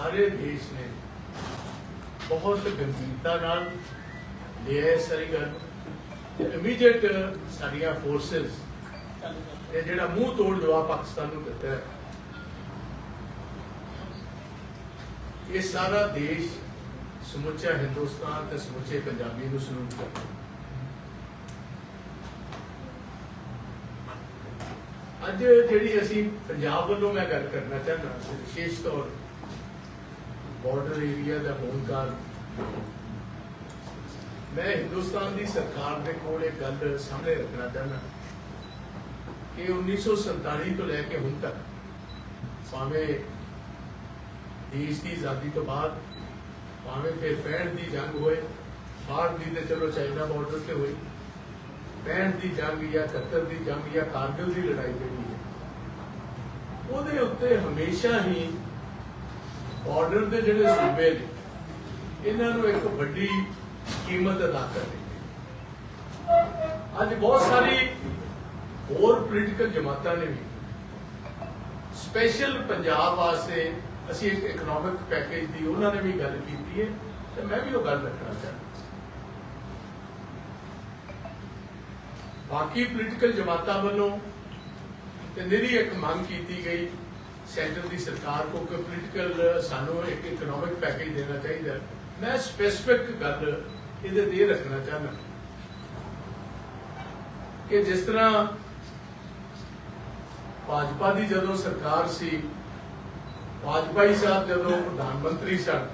ਸਾਰੇ ਦੇਸ਼ ਨੇ ਬਹੁਤ ਗੰਭੀਰਤਾ ਨਾਲ ਲਿਆ ਹੈ ਸਾਰੀ ਗੱਲ ਇਮੀਡੀਏਟ ਸਾਡੀਆਂ ਫੋਰਸਸ ਇਹ ਜਿਹੜਾ ਮੂੰਹ ਤੋੜ ਜਵਾਬ ਪਾਕਿਸਤਾਨ ਨੂੰ ਦਿੱਤਾ ਹੈ। ਇਹ ਸਾਰਾ ਦੇਸ਼ ਸਮੁੱਚਾ ਹਿੰਦੁਸਤਾਨ ਤੇ ਸਮੁੱਚੇ ਪੰਜਾਬੀ ਨੂੰ ਸਲੂਟ ਕਰਦਾ ਅੱਜ ਜਿਹੜੀ ਅਸੀਂ ਪੰਜਾਬ ਵੱਲੋਂ ਮੈਂ ਗੱਲ ਕਰਨਾ ਚਾਹੁੰਦਾ, ਵਿਸ਼ੇਸ਼ ਤੌਰ ਬਾਰਡਰ ਏਰੀਆ ਦਾ ਹੋਣ ਕਾਰਨ। ਮੈਂ ਹਿੰਦੁਸਤਾਨ ਦੀ ਸਰਕਾਰ ਦੇ ਕੋਲ ਇੱਕ ਗੱਲ ਸਾਹਮਣੇ ਰੱਖਣਾ ਚਾਹੁੰਦਾ ਕਿ 1947 ਤੋਂ ਲੈ ਕੇ ਹੁਣ ਤੱਕ, ਭਾਵੇਂ ਦੇਸ਼ ਦੀ ਆਜ਼ਾਦੀ ਤੋਂ ਬਾਅਦ, ਭਾਵੇਂ ਫਿਰ 65 ਦੀ ਜੰਗ ਹੋਏ, ਬਾਹਰ ਦੀ ਤੇ ਚਲੋ ਚਾਈਨਾ ਬਾਰਡਰ ਤੇ ਹੋਈ 65 ਦੀ ਜੰਗ ਜਾਂ 71 ਦੀ ਜੰਗ ਜਾਂ ਕਾਰਗਿਲ ਦੀ ਲੜਾਈ ਜਿਹੜੀ ਹੈ, ਉਹਦੇ ਉੱਤੇ ਹਮੇਸ਼ਾ ਹੀ ਬਾਰਡਰ ਦੇ ਜਿਹੜੇ ਸੂਬੇ ਨੇ, ਇਹਨਾਂ ਨੂੰ ਇੱਕ ਵੱਡੀ ਕੀਮਤ ਅਦਾ ਕਰਨੀ ਅੱਜ ਬਹੁਤ ਸਾਰੀ ਹੋਰ ਪੋਲੀਟੀਕਲ ਜਮਾਤਾਂ ਨੇ ਵੀ ਸਪੈਸ਼ਲ ਪੰਜਾਬ ਵਾਸਤੇ ਅਸੀਂ ਇੱਕ ਇਕਨੋਮਿਕ ਪੈਕੇਜ ਦੀ ਉਹਨਾਂ ਨੇ ਵੀ ਗੱਲ ਕੀਤੀ ਹੈ, ਤੇ ਮੈਂ ਵੀ ਉਹ ਗੱਲ ਰੱਖਣਾ ਚਾਹੁੰਦਾ। ਬਾਕੀ ਪੋਲੀਟੀਕਲ ਜਮਾਤਾਂ ਵੱਲੋਂ ਤੇ ਨਿਰੀ ਇੱਕ ਮੰਗ ਕੀਤੀ ਗਈ ਸੈਂਟਰ ਦੀ ਸਰਕਾਰ ਕੋ ਕਿ ਪੋਲੀਟੀਕਲ ਸਾਨੂੰ ਇੱਕ ਇਕਨੋਮਿਕ ਪੈਕੇਜ ਦੇਣਾ ਚਾਹੀਦਾ ਮੈਂ ਸਪੈਸਿਫਿਕ ਗੱਲ ਇਹਦੇ ਤੇ ਰੱਖਣਾ ਚਾਹੁੰਦਾ। ਕਿ ਜਿਸ ਤਰ੍ਹਾਂ ਭਾਜਪਾ ਦੀ ਜਦੋਂ ਸਰਕਾਰ ਸੀ ਵਾਜਪਾਈ ਸਾਹਿਬ ਜਦੋਂ ਪ੍ਰਧਾਨ ਮੰਤਰੀ ਸਨ,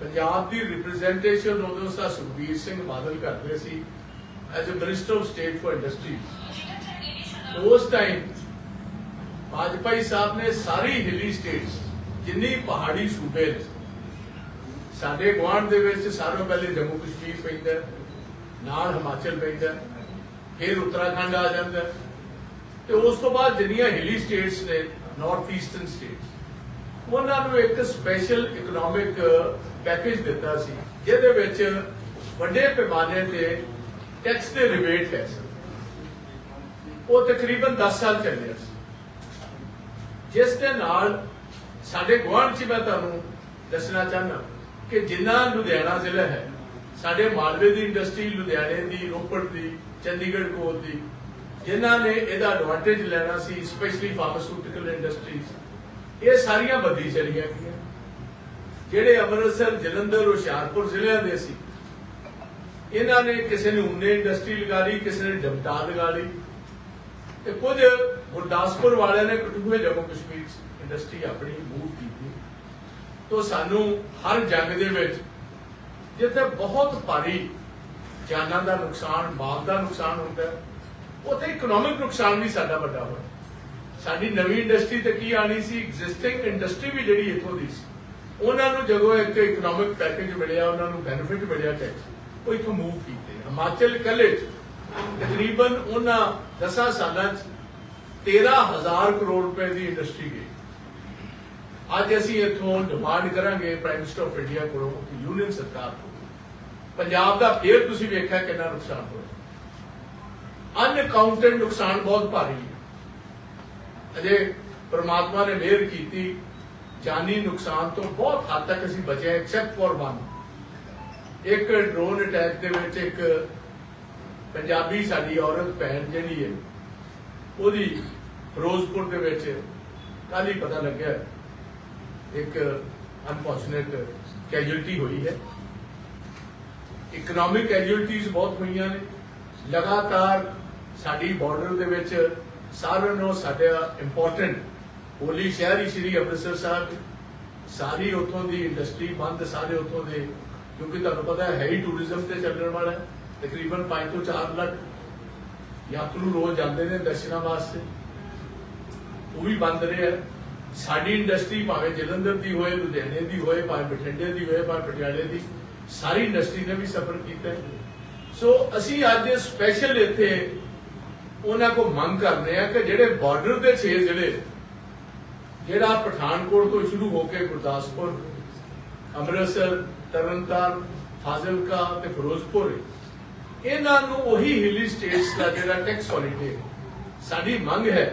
ਪੰਜਾਬ ਦੀ ਰਿਪਰੈਜ਼ੈਂਟੇਸ਼ਨ ਉਦੋਂ ਸਾ ਸੁਖਬੀਰ ਸਿੰਘ ਬਾਦਲ ਕਰਦੇ ਸੀ as a minister of state for industry ਉਸ ਟਾਈਮ ਵਾਜਪਾਈ ਸਾਹਿਬ ਨੇ ਸਾਰੀ ਹਿਲੀ ਸਟੇਟਸ ਜਿੰਨੀ ਪਹਾੜੀ ਸੂਬੇ ਨੇ ਸਾਡੇ ਗੁਆਂਢ ਦੇ ਵਿੱਚ ਸਾਰਿਆਂ ਪਹਿਲੇ ਜੰਮੂ ਕਸ਼ਮੀਰ ਪੈਂਦਾ ਹੈ, ਨਾਲ ਹਿਮਾਚਲ ਪੈਂਦਾ ਫਿਰ ਉੱਤਰਾਖੰਡ ਆ ਜਾਂਦਾ ਤੇ ਉਸ ਤੋਂ ਬਾਅਦ ਜਿੰਨੀਆਂ ਹਿਲੀ ਸਟੇਟਸ ਨੇ ਨਾਰਥ ਈਸਟਰਨ ਸਟੇਟਸ ਉਹਨਾਂ ਨੂੰ ਇੱਕ ਸਪੈਸ਼ਲ ਇਕਨੋਮਿਕ ਪੈਕੇਜ ਦਿੱਤਾ ਸੀ ਜਿਹਦੇ ਵਿੱਚ ਵੱਡੇ ਪੈਮਾਨੇ ਤੇ ਟੈਕਸ ਦੇ ਰਿਬੇਟ ਹੈ ਉਹ ਤਕਰੀਬਨ 10 ਸਾਲ ਚੱਲਿਆ ਸੀ ਜਿਸ ਦੇ ਨਾਲ ਸਾਡੇ ਗੁਆਂਢ 'ਚ ਮੈਂ ਤੁਹਾਨੂੰ ਦੱਸਣਾ ਚਾਹੁੰਦਾ ਕਿ ਜਿੰਨਾ ਲੁਧਿਆਣਾ ਜ਼ਿਲ੍ਹਾ ਹੈ, ਸਾਡੇ ਮਾਲਵੇ ਦੀ ਇੰਡਸਟਰੀ ਲੁਧਿਆਣੇ ਦੀ, ਰੋਪੜ ਦੀ, ਚੰਡੀਗੜ੍ਹ ਕੋਲ ਦੀ, ਜਿਨ੍ਹਾਂ ਨੇ ਇਹਦਾ ਐਡਵਾਂਟੇਜ ਲੈਣਾ ਸੀ ਸਪੈਸ਼ਲੀ ਫਾਰਮਾਸਿਊਟੀਕਲ ਇੰਡਸਟਰੀਜ਼ ਇਹ ਸਾਰੀਆਂ ਬੱਦੀ ਚਲੀਆਂ ਗਈਆਂ। ਜਿਹੜੇ ਅੰਮ੍ਰਿਤਸਰ, ਜਲੰਧਰ, ਹੁਸ਼ਿਆਰਪੁਰ ਜ਼ਿਲ੍ਹਿਆਂ ਦੇ ਸੀ, ਇਹਨਾਂ ਨੇ ਕਿਸੇ ਨੇ ਉਨੇ ਇੰਡਸਟਰੀ ਲਗਾ ਲਈ, ਕਿਸੇ ਨੇ ਡਮਟਾ ਲਗਾ ਲਈ, ਤੇ ਕੁਝ ਗੁਰਦਾਸਪੁਰ ਵਾਲਿਆਂ ਨੇ ਕਟੂਏ ਜੰਮੂ ਕਸ਼ਮੀਰ ਇੰਡਸਟਰੀ ਆਪਣੀ ਮੂਵ ਕੀਤੀ। ਤੋਂ ਸਾਨੂੰ ਹਰ ਜੰਗ ਦੇ ਵਿੱਚ ਜਿੱਥੇ ਬਹੁਤ ਭਾਰੀ ਜਾਨਾਂ ਦਾ ਨੁਕਸਾਨ, ਮਾਲ ਦਾ ਨੁਕਸਾਨ ਹੁੰਦਾ ਹੈ, ਉੱਥੇ ਇਕਨੋਮਿਕ ਨੁਕਸਾਨ ਵੀ ਸਾਡਾ ਵੱਡਾ ਹੋਇਆ। ਸਾਡੀ ਨਵੀਂ ਇੰਡਸਟਰੀ ਤੇ ਕੀ ਆਣੀ ਸੀ? ਐਗਜ਼ਿਸਟਿੰਗ ਇੰਡਸਟਰੀ ਵੀ ਜਿਹੜੀ ਇੱਥੋਂ ਦੀ ਸੀ। ਉਹਨਾਂ ਨੂੰ ਜਦੋਂ ਇੱਕ ਇਕਨੋਮਿਕ ਪੈਕੇਜ ਮਿਲਿਆ, ਉਹਨਾਂ ਨੂੰ ਬੈਨੀਫਿਟ ਮਿਲਿਆ ਟੈਕਸ ਉਹ ਇੱਥੋਂ ਮੂਵ ਕੀਤੇ। ਹਿਮਾਚਲ ਕੱਲੇ ਤਕਰੀਬਨ ਉਹਨਾਂ 10 ਸਾਲਾਂ ਚ 13000 ਕਰੋੜ ਰੁਪਏ ਦੀ ਇੰਡਸਟਰੀ ਗਈ। ਅੱਜ ਅਸੀਂ ਇੱਥੋਂ ਡਿਮਾਂਡ ਕਰਾਂਗੇ ਪ੍ਰਾਈਮ ਮਿਨਿਸਟਰ ਆਫ ਇੰਡੀਆ ਕੋਲੋਂ ਯੂਨੀਅਨ ਸਰਕਾਰ ਕੋਲ। ਪੰਜਾਬ ਦਾ ਫੇਰ ਤੁਸੀਂ ਵੇਖਿਆ ਕਿੰਨਾ ਨੁਕਸਾਨ ਹੋਇਆ। ਅਨਕਾਊਂਟਡ ਨੁਕਸਾਨ ਬਹੁਤ ਭਾਰੀ ਹੈ। ਅਜੇ ਪ੍ਰਮਾਤਮਾ ਨੇ ਮਿਹਰ ਕੀਤੀ, ਜਾਨੀ ਨੁਕਸਾਨ ਤੋਂ ਬਹੁਤ ਹੱਦ ਤੱਕ ਅਸੀਂ ਬਚੇ ਐਕਸੈਪਟ ਫॉर ਵਨ ਇੱਕ ਡਰੋਨ ਅਟੈਕ ਦੇ ਵਿੱਚ ਇੱਕ ਪੰਜਾਬੀ ਸਾਡੀ ਔਰਤ, ਭੈਣ ਜਿਹੜੀ ਹੈ ਉਹਦੀ ਫਿਰੋਜ਼ਪੁਰ ਦੇ ਵਿੱਚ ਕੱਲ ਹੀ ਪਤਾ ਲੱਗਿਆ ਇੱਕ ਅਨਫੋਰਚੂਨੇਟ ਕੈਜੁਅਲਟੀ ਹੋਈ ਹੈ। ਇਕਨੋਮਿਕ ਕੈਜੁਅਲਟੀਜ਼ ਬਹੁਤ ਹੋਈਆਂ ਨੇ। ਲਗਾਤਾਰ ਸਾਡੀ ਬਾਰਡਰ ਦੇ ਵਿੱਚ ਸਾਰਿਆਂ ਨੂੰ ਸਾਡਾ ਇੰਪੋਰਟੈਂਟ ਹੋਲੀ ਸ਼ਹਿਰ ਹੀ ਸ਼੍ਰੀ ਅੰਮ੍ਰਿਤਸਰ ਸਾਹਿਬ ਸਾਰੀ ਉਥੋਂ ਦੀ ਇੰਡਸਟਰੀ ਬੰਦ, ਸਾਰੇ ਉੱਥੋਂ ਦੇ, ਕਿਉਂਕਿ ਤੁਹਾਨੂੰ ਪਤਾ ਹੈ ਹੀ ਟੂਰਿਜ਼ਮ ਤੇ ਚੱਲਣ ਵਾਲਾ ਤਕਰੀਬਨ 5 ਤੋਂ 4 ਲੱਖ ਯਾਤਰੂ ਰੋਜ਼ ਜਾਂਦੇ ਨੇ ਦਰਸ਼ਨਾਂ ਵਾਸਤੇ। ਉਹ ਵੀ ਬੰਦ ਰਿਹਾ ਹੈ। ਸਾਡੀ ਇੰਡਸਟਰੀ ਭਾਵੇਂ ਜਲੰਧਰ ਦੀ ਹੋਏ, ਲੁਧਿਆਣੇ ਦੀ ਹੋਏ, ਭਾਵੇਂ ਬਠਿੰਡੇ ਦੀ ਹੋਏ, ਭਾਵੇਂ ਪਟਿਆਲੇ ਦੀ, ਸਾਰੀ ਇੰਡਸਟਰੀ ਨੇ ਵੀ ਸਫਰ ਕੀਤਾ ਸੋ ਅਸੀਂ ਅੱਜ ਸਪੈਸ਼ਲ ਇੱਥੇ ਉਹਨਾਂ ਕੋ ਮੰਗ ਕਰਦੇ ਆ ਕਿ ਜਿਹੜੇ ਬਾਰਡਰ ਦੇ 6 ਜ਼ਿਲ੍ਹੇ, ਜਿਹੜਾ ਪਠਾਨਕੋਟ ਤੋਂ ਸ਼ੁਰੂ ਹੋ ਕੇ ਗੁਰਦਾਸਪੁਰ, ਅੰਮ੍ਰਿਤਸਰ, ਤਰਨਤਾਰਨ, ਫਾਜ਼ਿਲਕਾ ਤੇ ਫਿਰੋਜ਼ਪੁਰ ਇਹਨਾਂ ਨੂੰ ਉਹੀ ਹਿੱਲੀ ਸਟੇਟਸ ਦਾ ਜਿਹੜਾ ਟੈਕਸ ਹੌਲੀਡੇ ਸਾਡੀ ਮੰਗ ਹੈ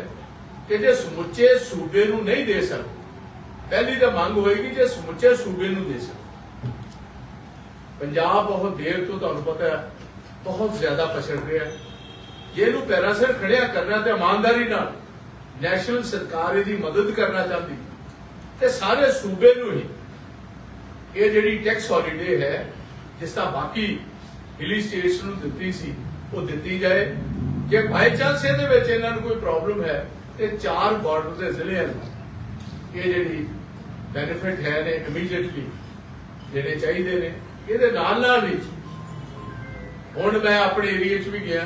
ਕਿ ਜੇ ਸਮੁੱਚੇ ਸੂਬੇ ਨੂੰ ਨਹੀਂ ਦੇ ਸਕਦੇ ਪਹਿਲੀ ਤਾਂ ਮੰਗ ਹੋਏਗੀ ਜੇ ਸਮੁੱਚੇ ਸੂਬੇ ਨੂੰ ਦੇ ਸਕਣ। ਪੰਜਾਬ ਬਹੁਤ ਦੇਰ ਤੋਂ ਤੁਹਾਨੂੰ ਪਤਾ ਹੈ, ਬਹੁਤ ਜ਼ਿਆਦਾ ਪਛੜ ਰਿਹਾ ਹੈ। ਜੇ ਇਹਨੂੰ ਪੈਰਾਸਰ ਖੜਿਆ ਕਰਨਾ ਤੇ ਇਮਾਨਦਾਰੀ ਨਾਲ ਨੈਸ਼ਨਲ ਸਰਕਾਰ ਇਹਦੀ ਮਦਦ ਕਰਨਾ ਚਾਹੁੰਦੀ, ਤੇ ਸਾਰੇ ਸੂਬੇ ਨੂੰ ਹੀ ਇਹ ਜਿਹੜੀ ਟੈਕਸ ਹੌਲੀਡੇ ਹੈ, ਜਿਸ ਤਰ੍ਹਾਂ ਬਾਕੀ ਹਿਲੀ ਸਟੇਟਸ ਨੂੰ ਦਿੱਤੀ ਸੀ, ਉਹ ਦਿੱਤੀ ਜਾਏ। ਜੇ ਬਾਈ ਚਾਂਸ ਇਹਦੇ ਵਿੱਚ ਇਹਨਾਂ ਨੂੰ ਕੋਈ ਪ੍ਰੋਬਲਮ ਹੈ, ਤੇ ਚਾਰ ਬਾਰਡਰ ਦੇ ਜ਼ਿਲ੍ਹਿਆਂ ਨੂੰ ਇਹ ਜਿਹੜੀ ਬੈਨੀਫਿਟ ਹੈ ਨੇ ਇਮੀਡੀਏਟਲੀ ਜਿਹੜੇ ਚਾਹੀਦੇ ਨੇ, ਇਹਦੇ ਨਾਲ ਨਾਲ ਹੀ ਹੁਣ ਮੈਂ ਆਪਣੇ ਏਰੀਆ 'ਚ ਵੀ ਗਿਆ।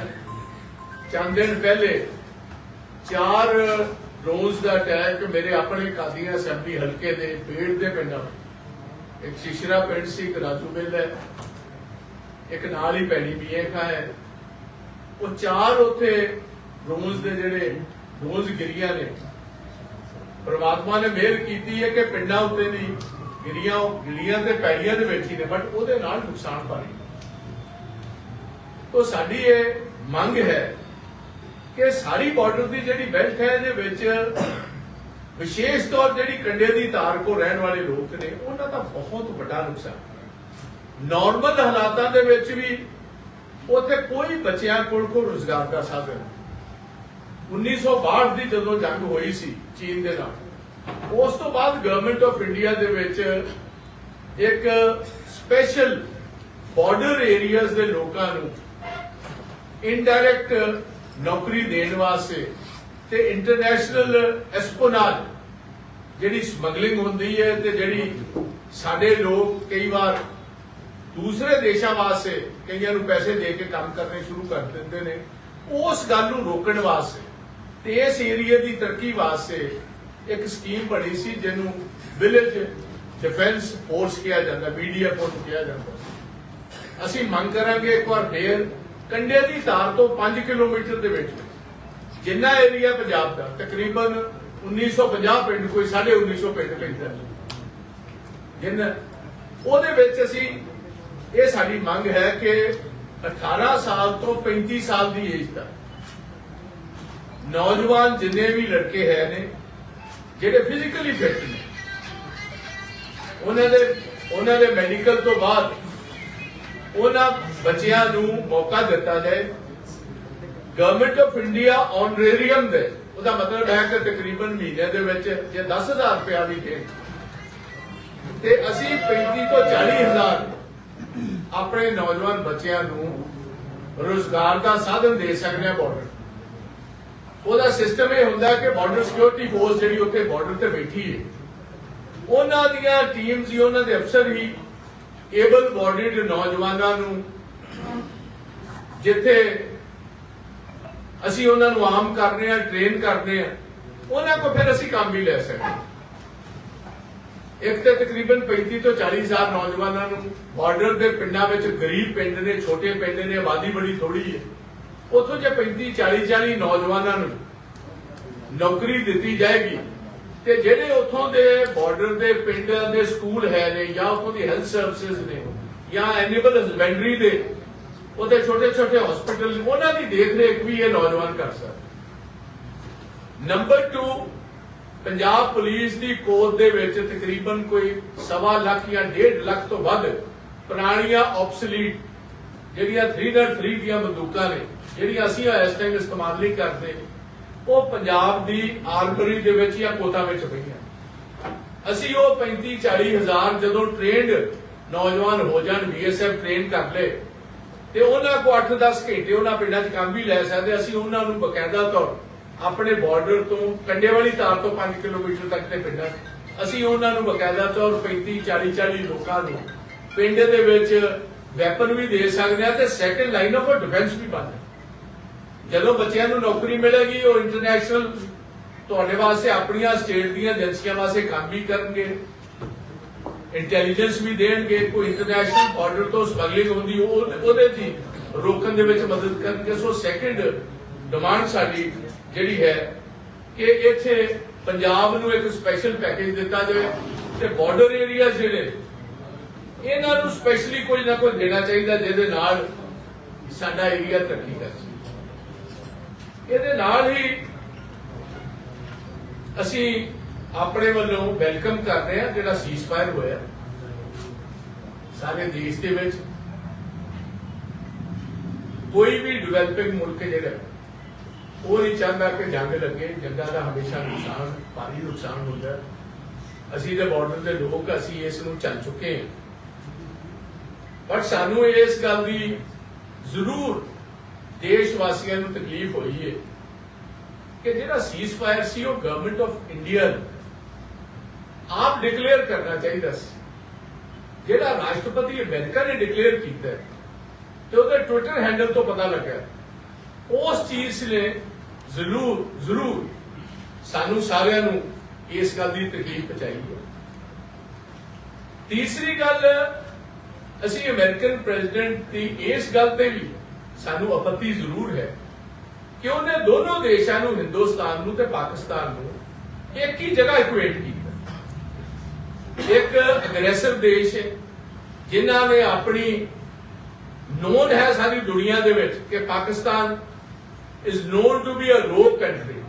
ਚੰਦ ਦਿਨ ਪਹਿਲੇ ਚਾਰ ਰੋਜ਼ ਦਾ ਅਟੈਕ ਮੇਰੇ ਆਪਣੇ ਕਾਦੀਆਂ ਅਸੈਂਬਲੀ ਹਲਕੇ ਦੇ ਪੇੜ ਦੇ ਪਿੰਡਾਂ ਇੱਕ ਸ਼ਿਸ਼ਰਾ ਪਿੰਡ ਸੀ, ਇੱਕ ਰਾਜੂ ਮਿੱਲ ਹੈ। ਇੱਕ ਨਾਲ ਹੀ ਪੈਣੀ ਬੀਏਖਾ ਹੈ। ਉਹ ਚਾਰ ਉੱਥੇ ਰੋਜ਼ ਦੇ ਜਿਹੜੇ ਰੋਜ਼ ਗਿਰੀਆਂ ਨੇ। ਪ੍ਰਮਾਤਮਾ ਨੇ ਮਿਹਰ ਕੀਤੀ ਹੈ ਕਿ ਪਿੰਡਾਂ ਉੱਤੇ ਨਹੀਂ ਗਿਰੀਆਂ ਗਿਰੀਆਂ ਤੇ ਪੈੜੀਆਂ ਦੇ ਵਿੱਚ ਹੀ ਨੇ ਬਟ ਉਹਦੇ ਨਾਲ ਨੁਕਸਾਨ ਭਾਰੀ। ਤੋ ਸਾਡੀ ਇਹ ਮੰਗ ਹੈ ਕਿ ਸਾਰੀ ਬਾਰਡਰ ਦੀ ਜਿਹੜੀ ਬੈਲਟ ਹੈ, ਇਹਦੇ ਵਿੱਚ ਵਿਸ਼ੇਸ਼ ਤੌਰ ਜਿਹੜੀ ਕੰਡੇ ਦੀ ਧਾਰ ਕੋ ਰਹਿਣ ਵਾਲੇ ਲੋਕ ਨੇ, ਉਹਨਾਂ ਦਾ ਬਹੁਤ ਵੱਡਾ ਨੁਕਸਾਨ। ਨਾਰਮਲ ਹਾਲਾਤਾਂ ਦੇ ਵਿੱਚ ਵੀ ਉੱਥੇ ਕੋਈ ਬੱਚਿਆਂ ਕੋਲ ਕੋ ਰੋਜ਼ਗਾਰ ਦਾ ਸਾਧਨ ਨਹੀਂ। 1962 ਦੀ ਜਦੋਂ ਜੰਗ ਹੋਈ ਸੀ ਚੀਨ ਦੇ ਨਾਲ, ਉਸ ਤੋਂ ਬਾਅਦ ਗਵਰਨਮੈਂਟ ਆਫ ਇੰਡੀਆ ਦੇ ਵਿੱਚ ਇੱਕ ਸਪੈਸ਼ਲ ਬਾਰਡਰ ਏਰੀਆਜ਼ ਦੇ ਲੋਕਾਂ ਨੂੰ ਇਨਡਾਇਰੈਕਟ ਨੌਕਰੀ ਦੇਣ ਵਾਸਤੇ ਤੇ ਇੰਟਰਨੈਸ਼ਨਲ ਐਸਪੋਨਾਜ ਜਿਹੜੀ ਸਮਗਲਿੰਗ ਹੁੰਦੀ ਹੈ ਤੇ ਜਿਹੜੀ ਸਾਡੇ ਲੋਕ ਕਈ ਵਾਰ ਦੂਸਰੇ ਦੇਸ਼ਾਂ ਵਾਸਤੇ ਕਈਆਂ ਨੂੰ ਪੈਸੇ ਦੇ ਕੇ ਕੰਮ ਕਰਨੇ ਸ਼ੁਰੂ ਕਰ ਦਿੰਦੇ ਨੇ, ਉਸ ਗੱਲ ਨੂੰ ਰੋਕਣ ਵਾਸਤੇ ਤੇ ਇਸ ਏਰੀਆ ਦੀ ਤਰੱਕੀ ਵਾਸਤੇ ਇੱਕ ਸਕੀਮ ਬਣੀ ਸੀ, ਜਿਹਨੂੰ ਵਿਲੇਜ ਡਿਫੈਂਸ ਫੋਰਸ ਕਿਹਾ ਜਾਂਦਾ ਬੀਡੀਐਫ ਉਹਨੂੰ ਕਿਹਾ ਜਾਂਦਾ ਅਸੀਂ ਮੰਗ ਕਰਾਂਗੇ ਇੱਕ ਵਾਰ ਫੇਰ ਕੰਡੇ ਦੀ ਧਾਰ ਤੋਂ 5 ਕਿਲੋਮੀਟਰ ਦੇ ਵਿੱਚ, ਜਿੰਨਾ ਏਰੀਆ ਪੰਜਾਬ ਦਾ, ਤਕਰੀਬਨ 1950 ਪਿੰਡ, ਕੋਈ 1950 ਪਿੰਡ ਪੈਂਦਾ ਜਿੰਨਾ ਉਹਦੇ ਵਿੱਚ ਅਸੀਂ ਇਹ ਸਾਡੀ ਮੰਗ ਹੈ ਕਿ 18 ਸਾਲ ਤੋਂ 35 ਸਾਲ ਦੀ ਏਜ ਦਾ ਨੌਜਵਾਨ ਜਿੰਨੇ ਵੀ ਲੜਕੇ ਹੈ ਨੇ, ਜਿਹੜੇ ਫਿਜ਼ੀਕਲੀ ਫਿੱਟ ਨੇ, ਉਹਨਾਂ ਦੇ ਉਹਨਾਂ ਦੇ ਮੈਡੀਕਲ ਤੋਂ ਬਾਅਦ ਉਹਨਾਂ ਬੱਚਿਆਂ ਨੂੰ ਮੌਕਾ ਦਿੱਤਾ ਜਾਏ। ਗਵਰਨਮੈਂਟ ਆਫ ਇੰਡੀਆ ਆਨਰੇਰੀਅਮ ਦੇ, ਉਹਦਾ ਮਤਲਬ ਹੈ ਕਿ ਤਕਰੀਬਨ ਮਹੀਨੇ ਦੇ ਵਿੱਚ ਜੇ 10000 ਰੁਪਇਆ ਵੀ ਦੇ ਤੇ ਅਸੀਂ 35 ਤੋਂ 40 ਹਜ਼ਾਰ ਆਪਣੇ ਨੌਜਵਾਨ ਬੱਚਿਆਂ ਨੂੰ ਰੋਜ਼ਗਾਰ ਦਾ ਸਾਧਨ ਦੇ ਸਕਦੇ ਹਾਂ ਬਾਰਡਰ ਉਹਦਾ ਸਿਸਟਮ ਇਹ ਹੁੰਦਾ ਕਿ ਬਾਰਡਰ ਸਿਕਿਉਰਿਟੀ ਫੋਰਸ ਜਿਹੜੀ ਉੱਥੇ ਬਾਰਡਰ ਤੇ ਬੈਠੀ ਹੈ ਉਹਨਾਂ ਦੀਆਂ ਟੀਮਸ ਹੀ, ਉਹਨਾਂ ਦੇ ਅਫਸਰ ਹੀ ਏਬਲ ਬੋਡੀਡ ਨੌਜਵਾਨਾਂ ਨੂੰ ਜਿੱਥੇ ਅਸੀਂ ਉਹਨਾਂ ਨੂੰ ਆਮ ਕਰਦੇ ਆ ਟ੍ਰੇਨ ਕਰਦੇ ਆ ਉਹਨਾਂ ਕੋਲ ਫਿਰ ਅਸੀਂ ਕੰਮ ਵੀ ਲੈ ਸਕਦੇ ਹਾਂ। ਇੱਕ ਤੇ ਤਕਰੀਬਨ 35 ਤੋਂ 40 ਹਜ਼ਾਰ ਨੌਜਵਾਨਾਂ ਨੂੰ ਬਾਰਡਰ ਦੇ ਪਿੰਡਾਂ ਵਿੱਚ ਗਰੀਬ ਪਿੰਡ ਨੇ, ਛੋਟੇ ਪਿੰਡ ਨੇ, ਆਬਾਦੀ ਬੜੀ ਥੋੜੀ ਹੈ। ਉਥੋਂ ਜੇ 35 40 40 ਨੌਜਵਾਨਾਂ ਨੂੰ ਨੌਕਰੀ ਦਿੱਤੀ ਜਾਏਗੀ ਤੇ ਜਿਹੜੇ ਉਥੋਂ ਦੇ ਬਾਰਡਰ ਦੇ ਪਿੰਡਾਂ ਦੇ ਸਕੂਲ ਹੈ ਨੇ ਜਾਂ ਉਥੋਂ ਦੀ ਹੈਲਥ ਸਰਵਿਸਿਜ਼ ਨੇ ਜਾਂ ਐਨੀਮਲ ਹਸਬੈਂਡਰੀ ਦੇ, ਉਹਦੇ ਛੋਟੇ ਛੋਟੇ ਹਸਪੀਟਲ ਉਹਨਾਂ ਦੀ ਦੇਖ ਰੇਖ ਵੀ ਇਹ ਨੌਜਵਾਨ ਕਰ ਸਕਦੇ ਨੰਬਰ 2 ਪੰਜਾਬ ਪੁਲਿਸ ਦੀ ਕੋਰ ਦੇ ਵਿੱਚ ਤਕਰੀਬਨ ਕੋਈ ਸਵਾ ਲੱਖ ਜਾਂ 1.5 ਲੱਖ ਤੋਂ ਵੱਧ ਪੁਰਾਣੀਆਂ ਆਬਸੋਲੀਟ ਜਿਹੜੀਆਂ 303 ਦੀਆਂ ਬੰਦੂਕਾਂ ਨੇ, ਜਿਹੜੀਆਂ ਅਸੀਂ ਇਸ ਟਾਈਮ ਇਸਤੇਮਾਲ ਨਹੀਂ ਕਰਦੇ, ਉਹ ਪੰਜਾਬ ਦੀ ਆਰਮਰੀ ਦੇ ਵਿੱਚ ਜਾਂ ਕੋਤਾ ਵਿੱਚ ਪਈਆਂ। ਅਸੀਂ ਉਹ 35 40 ਹਜ਼ਾਰ ਜਦੋਂ ਟ੍ਰੇਨਡ ਨੌਜਵਾਨ ਹੋ ਜਾਣ ਬੀਐਸਐਫ ਟ੍ਰੇਨ ਕਰ ਲੇ ਤੇ ਉਹਨਾਂ ਕੋ 8-10 ਘੰਟੇ ਉਹਨਾਂ ਪਿੰਡਾਂ 'ਚ ਕੰਮ ਵੀ ਲੈ ਸਕਦੇ, ਅਸੀਂ ਉਹਨਾਂ ਨੂੰ ਬਕਾਇਦਾ ਤੌਰ ਆਪਣੇ ਬਾਰਡਰ ਤੋਂ ਕੰਡੇ ਵਾਲੀ ਤਾਰ ਤੋਂ 5 ਕਿਲੋਮੀਟਰ ਤੱਕ ਦੇ ਪਿੰਡਾਂ ਅਸੀਂ ਉਹਨਾਂ ਨੂੰ ਬਕਾਇਦਾ ਤੌਰ 35 40 40 ਲੋਕਾਂ ਨੂੰ ਪਿੰਡ ਦੇ ਵਿੱਚ ਵੈਪਨ ਵੀ ਦੇ ਸਕਦੇ ਆ ਤੇ ਸੈਕੰਡ ਲਾਈਨ ਆਫ ਡਿਫੈਂਸ ਵੀ ਬਣ ਜਦੋਂ ਬੱਚਿਆਂ ਨੂੰ ਨੌਕਰੀ ਮਿਲੇਗੀ, ਉਹ ਇੰਟਰਨੈਸ਼ਨਲ ਤੁਹਾਡੇ ਵਾਸਤੇ ਆਪਣੀਆਂ ਸਟੇਟ ਦੀਆਂ ਏਜੰਸੀਆਂ ਵਾਸਤੇ ਕੰਮ ਵੀ ਕਰਨਗੇ। ਇੰਟੈਲੀਜੈਂਸ ਵੀ ਦੇਣਗੇ। ਕੋਈ ਇੰਟਰਨੈਸ਼ਨਲ ਬਾਰਡਰ ਤੋਂ ਸਮਗਲਿੰਗ ਹੁੰਦੀ, ਉਹ ਉਹਦੇ ਜੀ ਰੋਕਣ ਦੇ ਵਿੱਚ ਮਦਦ ਕਰਨਗੇ। ਸੋ ਸੈਕੰਡ ਡਿਮਾਂਡ ਸਾਡੀ ਜਿਹੜੀ ਹੈ ਕਿ ਇੱਥੇ ਪੰਜਾਬ ਨੂੰ ਇੱਕ ਸਪੈਸ਼ਲ ਪੈਕੇਜ ਦਿੱਤਾ ਜਾਵੇ ਤੇ ਬਾਰਡਰ ਏਰੀਆ ਜਿਹੜੇ, ਇਹਨਾਂ ਨੂੰ ਸਪੈਸ਼ਲੀ ਕੋਈ ਨਾ ਕੋਈ ਦੇਣਾ ਚਾਹੀਦਾ ਜਿਹਦੇ ਨਾਲ ਸਾਡਾ ਏਰੀਆ ਤਰੱਕੀ ਕਰ ਸਕੇ। ਇਹਦੇ ਨਾਲ ਹੀ ਅਸੀਂ ਆਪਣੇ ਵੱਲੋਂ ਵੈਲਕਮ ਕਰਦੇ ਹਾਂ ਜਿਹੜਾ ਸੀਜ਼ਫਾਇਰ ਹੋਇਆ ਸਾਰੇ ਦੇਸ਼ ਦੇ ਵਿੱਚ। ਕੋਈ ਵੀ ਡਿਵੈਲਪਿੰਗ ਮੁਲਕ ਜਿਹੜਾ ਉਹ ਨਹੀਂ ਚਾਹੁੰਦਾ ਕਿ ਜੰਗ ਲੱਗੇ, ਜੰਗਾਂ ਦਾ ਹਮੇਸ਼ਾ ਨੁਕਸਾਨ, ਭਾਰੀ ਨੁਕਸਾਨ ਹੁੰਦਾ ਅਸੀਂ ਦੇ ਬਾਰਡਰ ਦੇ ਲੋਕ, ਅਸੀਂ ਇਸ ਨੂੰ ਚੱਲ ਚੁੱਕੇ ਹਾਂ। ਪਰ ਸਾਨੂੰ ਇਸ ਗੱਲ ਦੀ ਜ਼ਰੂਰ ਦੇਸ਼ ਵਾਸੀਆਂ ਨੂੰ ਤਕਲੀਫ ਹੋਈ ਹੈ ਕਿ ਜਿਹੜਾ ਸੀਜ਼ ਫਾਇਰ ਸੀ, ਉਹ ਗਵਰਨਮੈਂਟ ਆਫ ਇੰਡੀਆ ਆਪ ਡਿਕਲੇਅਰ ਕਰਨਾ ਚਾਹੀਦਾ ਸੀ। ਜਿਹੜਾ ਰਾਸ਼ਟਰਪਤੀ ਅਮਰੀਕਾ ਨੇ ਡਿਕਲੇਅਰ ਕੀਤਾ ਤੇ ਉਹਦੇ ਟਵਿੱਟਰ ਹੈਂਡਲ ਤੋਂ ਪਤਾ ਲੱਗਾ ਉਸ ਚੀਜ਼ ਨੇ ਜ਼ਰੂਰ ਜ਼ਰੂਰ। ਸਾਨੂੰ ਸਾਰਿਆਂ ਨੂੰ ਇਸ ਗੱਲ ਦੀ ਤਕਲੀਫ ਪਹੁੰਚਾਈ ਹੈ। ਤੀਸਰੀ ਗੱਲ, ਅਸੀਂ ਅਮਰੀਕਨ ਪ੍ਰੈਜ਼ੀਡੈਂਟ ਦੀ ਇਸ ਗੱਲ ਤੇ ਵੀ ਸਾਨੂੰ ਆਪੱਤੀ ਜ਼ਰੂਰ ਹੈ ਕਿ ਉਹਨੇ ਦੋਨੋਂ ਦੇਸ਼ਾਂ ਨੂੰ, ਹਿੰਦੁਸਤਾਨ ਨੂੰ ਤੇ ਪਾਕਿਸਤਾਨ ਨੂੰ ਇੱਕ ਹੀ ਜਗ੍ਹਾ ਇਕੁਏਟ ਕੀਤਾ। ਇੱਕ ਅਗਰੈਸਰ ਦੇਸ਼ ਹੈ, ਜਿਨ੍ਹਾਂ ਨੇ ਆਪਣੀ ਨੋਨ ਹੈ ਸਾਰੀ ਦੁਨੀਆ ਦੇ ਵਿੱਚ ਕਿ Pakistan is known to be a rogue country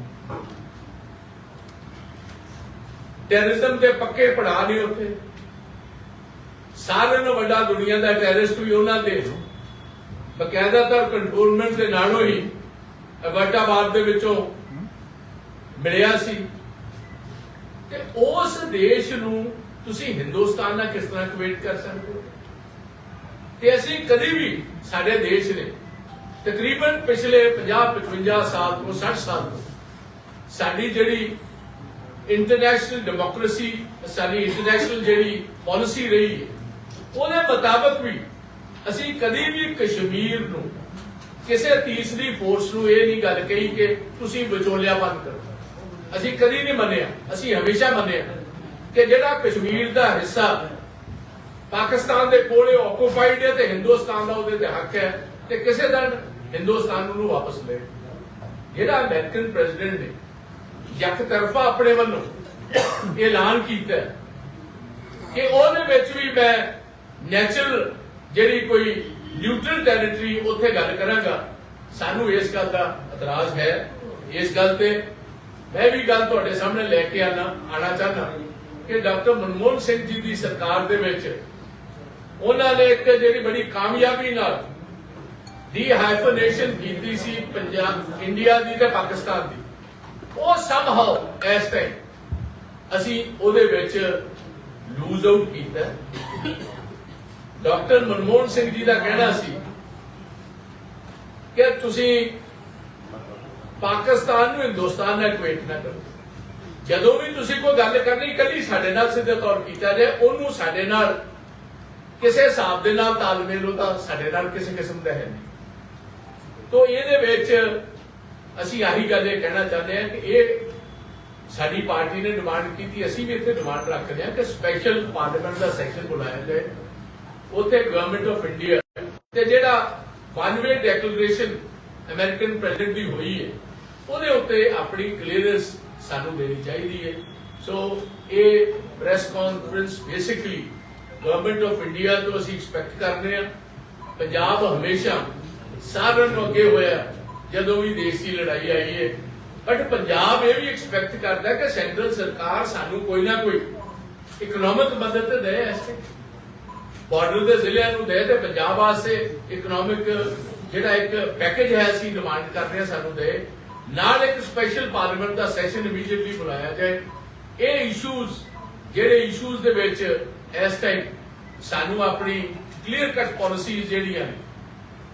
terrorism ਦੇ ਪੱਕੇ ਪੜਾ ਨਹੀਂ ਉੱਥੇ। ਸਾਰਿਆਂ ਨਾਲੋਂ ਵੱਡਾ ਦੁਨੀਆ ਦਾ ਟੈਰਰਿਸਟ ਵੀ ਉਹਨਾਂ ਦੇ ਬਕਾਇਦਾ ਤਰ ਕੰਟਰੋਲਮੈਂਟ ਦੇ ਨਾਲੋਂ ਹੀ ਅਬਟਾਬਾਦ ਦੇ ਵਿੱਚੋਂ ਮਿਲਿਆ ਸੀ। ਤੇ ਉਸ ਦੇਸ਼ ਨੂੰ ਤੁਸੀਂ ਹਿੰਦੁਸਤਾਨ ਨਾਲ ਕਿਸ ਤਰ੍ਹਾਂ ਕਵੇਟ ਕਰ ਸਕਦੇ ਹੋ? ਤੇ ਅਸੀਂ ਕਦੀ ਵੀ ਸਾਡੇ ਦੇਸ਼ ਨੇ ਤਕਰੀਬਨ ਪਿਛਲੇ 50 55 ਸਾਲ ਤੋਂ 60 ਸਾਲ ਤੋਂ ਸਾਡੀ ਜਿਹੜੀ ਇੰਟਰਨੈਸ਼ਨਲ ਡੈਮੋਕ੍ਰੇਸੀ ਸਾਡੀ ਇੰਟਰਨੈਸ਼ਨਲ ਜਿਹੜੀ ਪਾਲਿਸੀ ਰਹੀ ਹੈ, ਉਹਦੇ ਮੁਤਾਬਕ ਵੀ ਅਸੀਂ ਕਦੀ ਵੀ ਕਸ਼ਮੀਰ ਨੂੰ ਕਿਸੇ ਤੀਸਰੀ ਫੋਰਸ ਨੂੰ ਇਹ ਨਹੀਂ ਗੱਲ ਕਹੀ ਕਿ ਤੁਸੀਂ ਵਿਚੋਲਿਆ ਬੰਦ ਕਰੋ। ਅਸੀਂ ਕਦੀ ਨਹੀਂ ਮੰਨਿਆ, ਅਸੀਂ ਹਮੇਸ਼ਾ ਮੰਨਿਆ ਕਿ ਜਿਹੜਾ ਕਸ਼ਮੀਰ ਦਾ ਹਿੱਸਾ ਪਾਕਿਸਤਾਨ ਦੇ ਕੋਲੇ ਆਕੂਪਾਈਡ ਹੈ ਤੇ ਹਿੰਦੁਸਤਾਨ ਦਾ ਉਹਦੇ ਤੇ ਹੱਕ ਹੈ ਤੇ ਕਿਸੇ ਦਿਨ ਹਿੰਦੁਸਤਾਨ ਨੂੰ ਵਾਪਸ ਲੈ ਜਿਹੜਾ ਅਮਰੀਕਨ ਪ੍ਰੈਜ਼ੀਡੈਂਟ ਨੇ ਇੱਕ ਤਰਫਾ ਆਪਣੇ ਵੱਲੋਂ ਐਲਾਨ ਕੀਤਾ ਕਿ ਉਹਦੇ ਵਿੱਚ ਵੀ ਮੈਂ ਨੈਚੁਰਲ ਜਿਹੜੀ ਕੋਈ ਨਿਊਟਰਲ ਟੈਰੀਟਰੀ ਉੱਥੇ ਗੱਲ ਕਰਾਂਗਾ। ਸਾਨੂੰ ਇਸ ਗੱਲ ਦਾ ਇਤਰਾਜ਼ ਹੈ। ਇਸ ਗੱਲ ਤੇ ਮੈਂ ਵੀ ਗੱਲ ਤੁਹਾਡੇ ਸਾਹਮਣੇ ਲੈ ਕੇ ਆਣਾ ਆਣਾ ਚਾਹੁੰਦਾ ਕਿ ਡਾਕਟਰ ਮਨਮੋਹਨ ਸਿੰਘ ਜੀ ਦੀ ਸਰਕਾਰ ਦੇ ਵਿੱਚ ਉਹਨਾਂ ਨੇ ਇੱਕ ਜਿਹੜੀ ਬੜੀ ਕਾਮਯਾਬੀ ਨਾਲ ਦੀ ਹਾਈਫਨੇਸ਼ਨ ਕੀਤੀ ਸੀ ਪੰਜਾਬ ਇੰਡੀਆ ਦੀ ਤੇ ਪਾਕਿਸਤਾਨ ਦੀ। ਉਹ ਸਮਹਾਉ ਇਸ ਟਾਈਮ ਅਸੀਂ ਉਹਦੇ ਵਿੱਚ ਲੂਜ਼ ਆਊਟ ਕੀਤਾ। ਡਾਕਟਰ ਮਨਮੋਹਨ ਸਿੰਘ ਜੀ ਦਾ ਕਹਿਣਾ ਸੀ ਕਿ ਤੁਸੀਂ ਪਾਕਿਸਤਾਨ ਨੂੰ ਹਿੰਦੁਸਤਾਨ ਨਾਲ ਇਕੁਏਟ ਨਾ ਕਰੋ। ਜਦੋਂ ਵੀ ਤੁਸੀਂ ਕੋਈ ਗੱਲ ਕਰਨੀ, ਕੱਲੀ ਸਾਡੇ ਨਾਲ ਸਿੱਧੇ ਤੌਰ ਕੀਤਾ ਜਾਏ, ਉਹਨੂੰ ਸਾਡੇ ਨਾਲ ਕਿਸੇ ਹਿਸਾਬ ਦੇ ਨਾਲ ਤਾਲਮੇਲ ਉਹਦਾ ਸਾਡੇ ਨਾਲ ਕਿਸੇ ਕਿਸਮ ਦਾ ਹੈ ਨਹੀਂ। ਤੋਂ ਇਹਦੇ ਵਿੱਚ ਅਸੀਂ ਆਹੀ ਗੱਲ ਇਹ ਕਹਿਣਾ ਚਾਹੁੰਦੇ ਹਾਂ ਕਿ ਇਹ ਸਾਡੀ ਪਾਰਟੀ ਨੇ ਡਿਮਾਂਡ ਕੀਤੀ, ਅਸੀਂ ਵੀ ਇੱਥੇ ਡਿਮਾਂਡ ਰੱਖਦੇ ਹਾਂ ਕਿ ਸਪੈਸ਼ਲ ਪਾਰਲੀਮੈਂਟ ਦਾ ਸੈਸ਼ਨ ਬੁਲਾਇਆ ਜਾਏ। ਉੱਥੇ ਗਵਰਨਮੈਂਟ ਆਫ ਇੰਡੀਆ ਤੇ ਜਿਹੜਾ one way declaration American president ਦੀ ਹੋਈ ਹੈ, ਉਹਦੇ ਉੱਤੇ ਆਪਣੀ ਕਲੀਅਰੈਂਸ ਸਾਨੂੰ ਦੇਣੀ ਚਾਹੀਦੀ ਹੈ। ਸੋ ਇਹ press conference basically government of India ਤੋਂ ਅਸੀਂ ਐਕਸਪੈਕਟ ਕਰਦੇ ਹਾਂ। ਪੰਜਾਬ ਹਮੇਸ਼ਾ ਸਾਰਿਆਂ ਨੂੰ ਅੱਗੇ ਹੋਇਆ। ਜਦੋਂ ਵੀ ਦੇਸ਼ ਦੀ ਲੜਾਈ ਆਈ ਹੈ ਬਟ ਪੰਜਾਬ ਇਹ ਵੀ ਐਕਸਪੈਕਟ ਕਰਦਾ ਕਿ ਸੈਂਟਰਲ ਸਰਕਾਰ ਸਾਨੂੰ ਕੋਈ ਨਾ ਕੋਈ ਇਕਨੋਮਿਕ ਮਦਦ ਤੇ ਦੇ ਇਸ ਬਾਰਡਰ ਦੇ ਜ਼ਿਲ੍ਹਿਆਂ ਨੂੰ ਦੇ ਤੇ ਪੰਜਾਬ ਵਾਸਤੇ ਇਕਨੋਮਿਕ ਜਿਹੜਾ ਇੱਕ ਪੈਕੇਜ ਹੈ ਅਸੀਂ ਡਿਮਾਂਡ ਕਰਦੇ ਹਾਂ ਸਾਨੂੰ ਦੇ ਨਾਲ ਇੱਕ ਸਪੈਸ਼ਲ ਪਾਰਲੀਮੈਂਟ ਦਾ ਸੈਸ਼ਨ ਇਮੀਡੀਏਟਲੀ ਬੁਲਾਇਆ ਜਾਏ। ਇਹ ਇਸ਼ੂਜ਼ ਜਿਹੜੇ ਇਸ਼ੂਜ਼ ਦੇ ਵਿੱਚ ਇਸ ਟਾਈਮ ਸਾਨੂੰ ਆਪਣੀ ਕਲੀਅਰ ਕੱਟ ਪਾਲਿਸੀਜ਼ ਜਿਹੜੀਆਂ ਨੇ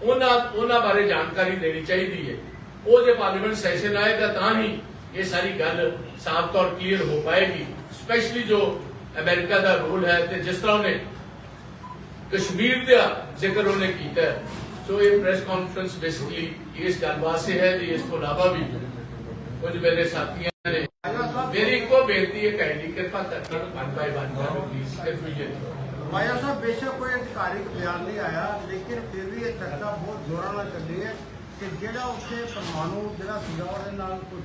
ਉਹਨਾਂ ਉਹਨਾਂ ਬਾਰੇ ਜਾਣਕਾਰੀ ਦੇਣੀ ਚਾਹੀਦੀ ਹੈ। ਉਹ ਜੇ ਪਾਰਲੀਮੈਂਟ ਸੈਸ਼ਨ ਆਏਗਾ ਤਾਂ ਹੀ ਇਹ ਸਾਰੀ ਗੱਲ ਸਾਫ਼ ਤੌਰ ਕਲੀਅਰ ਹੋ ਪਾਏਗੀ। ਸਪੈਸ਼ਲੀ ਜੋ ਅਮਰੀਕਾ ਦਾ ਰੋਲ ਹੈ ਤੇ ਜਿਸ ਤਰ੍ਹਾਂ ਉਹਨੇ ਕਸ਼ਮੀਰ ਦਾ ਜ਼ਿਕਰ ਉਹਨੇ ਕੀਤਾ ਸੋ ਇਹ ਪ੍ਰੈਸ ਕਾਨਫਰੰਸ ਬੇਸਿਕਲੀ ਇਸ ਗੱਲ ਵਾਸਤੇ ਹੈ ਤੇ ਇਸ ਤੋਂ ਇਲਾਵਾ ਵੀ ਕੁਝ ਮੇਰੇ ਸਾਥੀਆਂ ਨੇ ਮੇਰੀ ਇੱਕੋ ਬੇਨਤੀ ਹੈ ਕਾਈਂਡਲੀ ਕਿਰਪਾ ਕਰਕੇ ਵਨ ਬਾਈ ਵਨ ਕਰੋ ਪਲੀਜ਼ ਕਨਫਿਊਜ਼ਨ ਮਾਇਆ ਸਾਹਿਬ, ਬੇਸ਼ੱਕ ਕੋਈ ਅਧਿਕਾਰਿਕ ਬਿਆਨ ਨਹੀਂ ਆਇਆ, ਲੇਕਿਨ ਫਿਰ ਵੀ ਇਹ ਚਰਚਾ ਬਹੁਤ ਜ਼ੋਰਾਂ ਨਾਲ ਚੱਲੀ ਹੈ ਕਿ ਜਿਹੜਾ ਉੱਥੇ ਪਰਮਾਣੂ ਜਿਹੜਾ ਸੀਗਾ, ਉਹਦੇ ਨਾਲ ਕੁਝ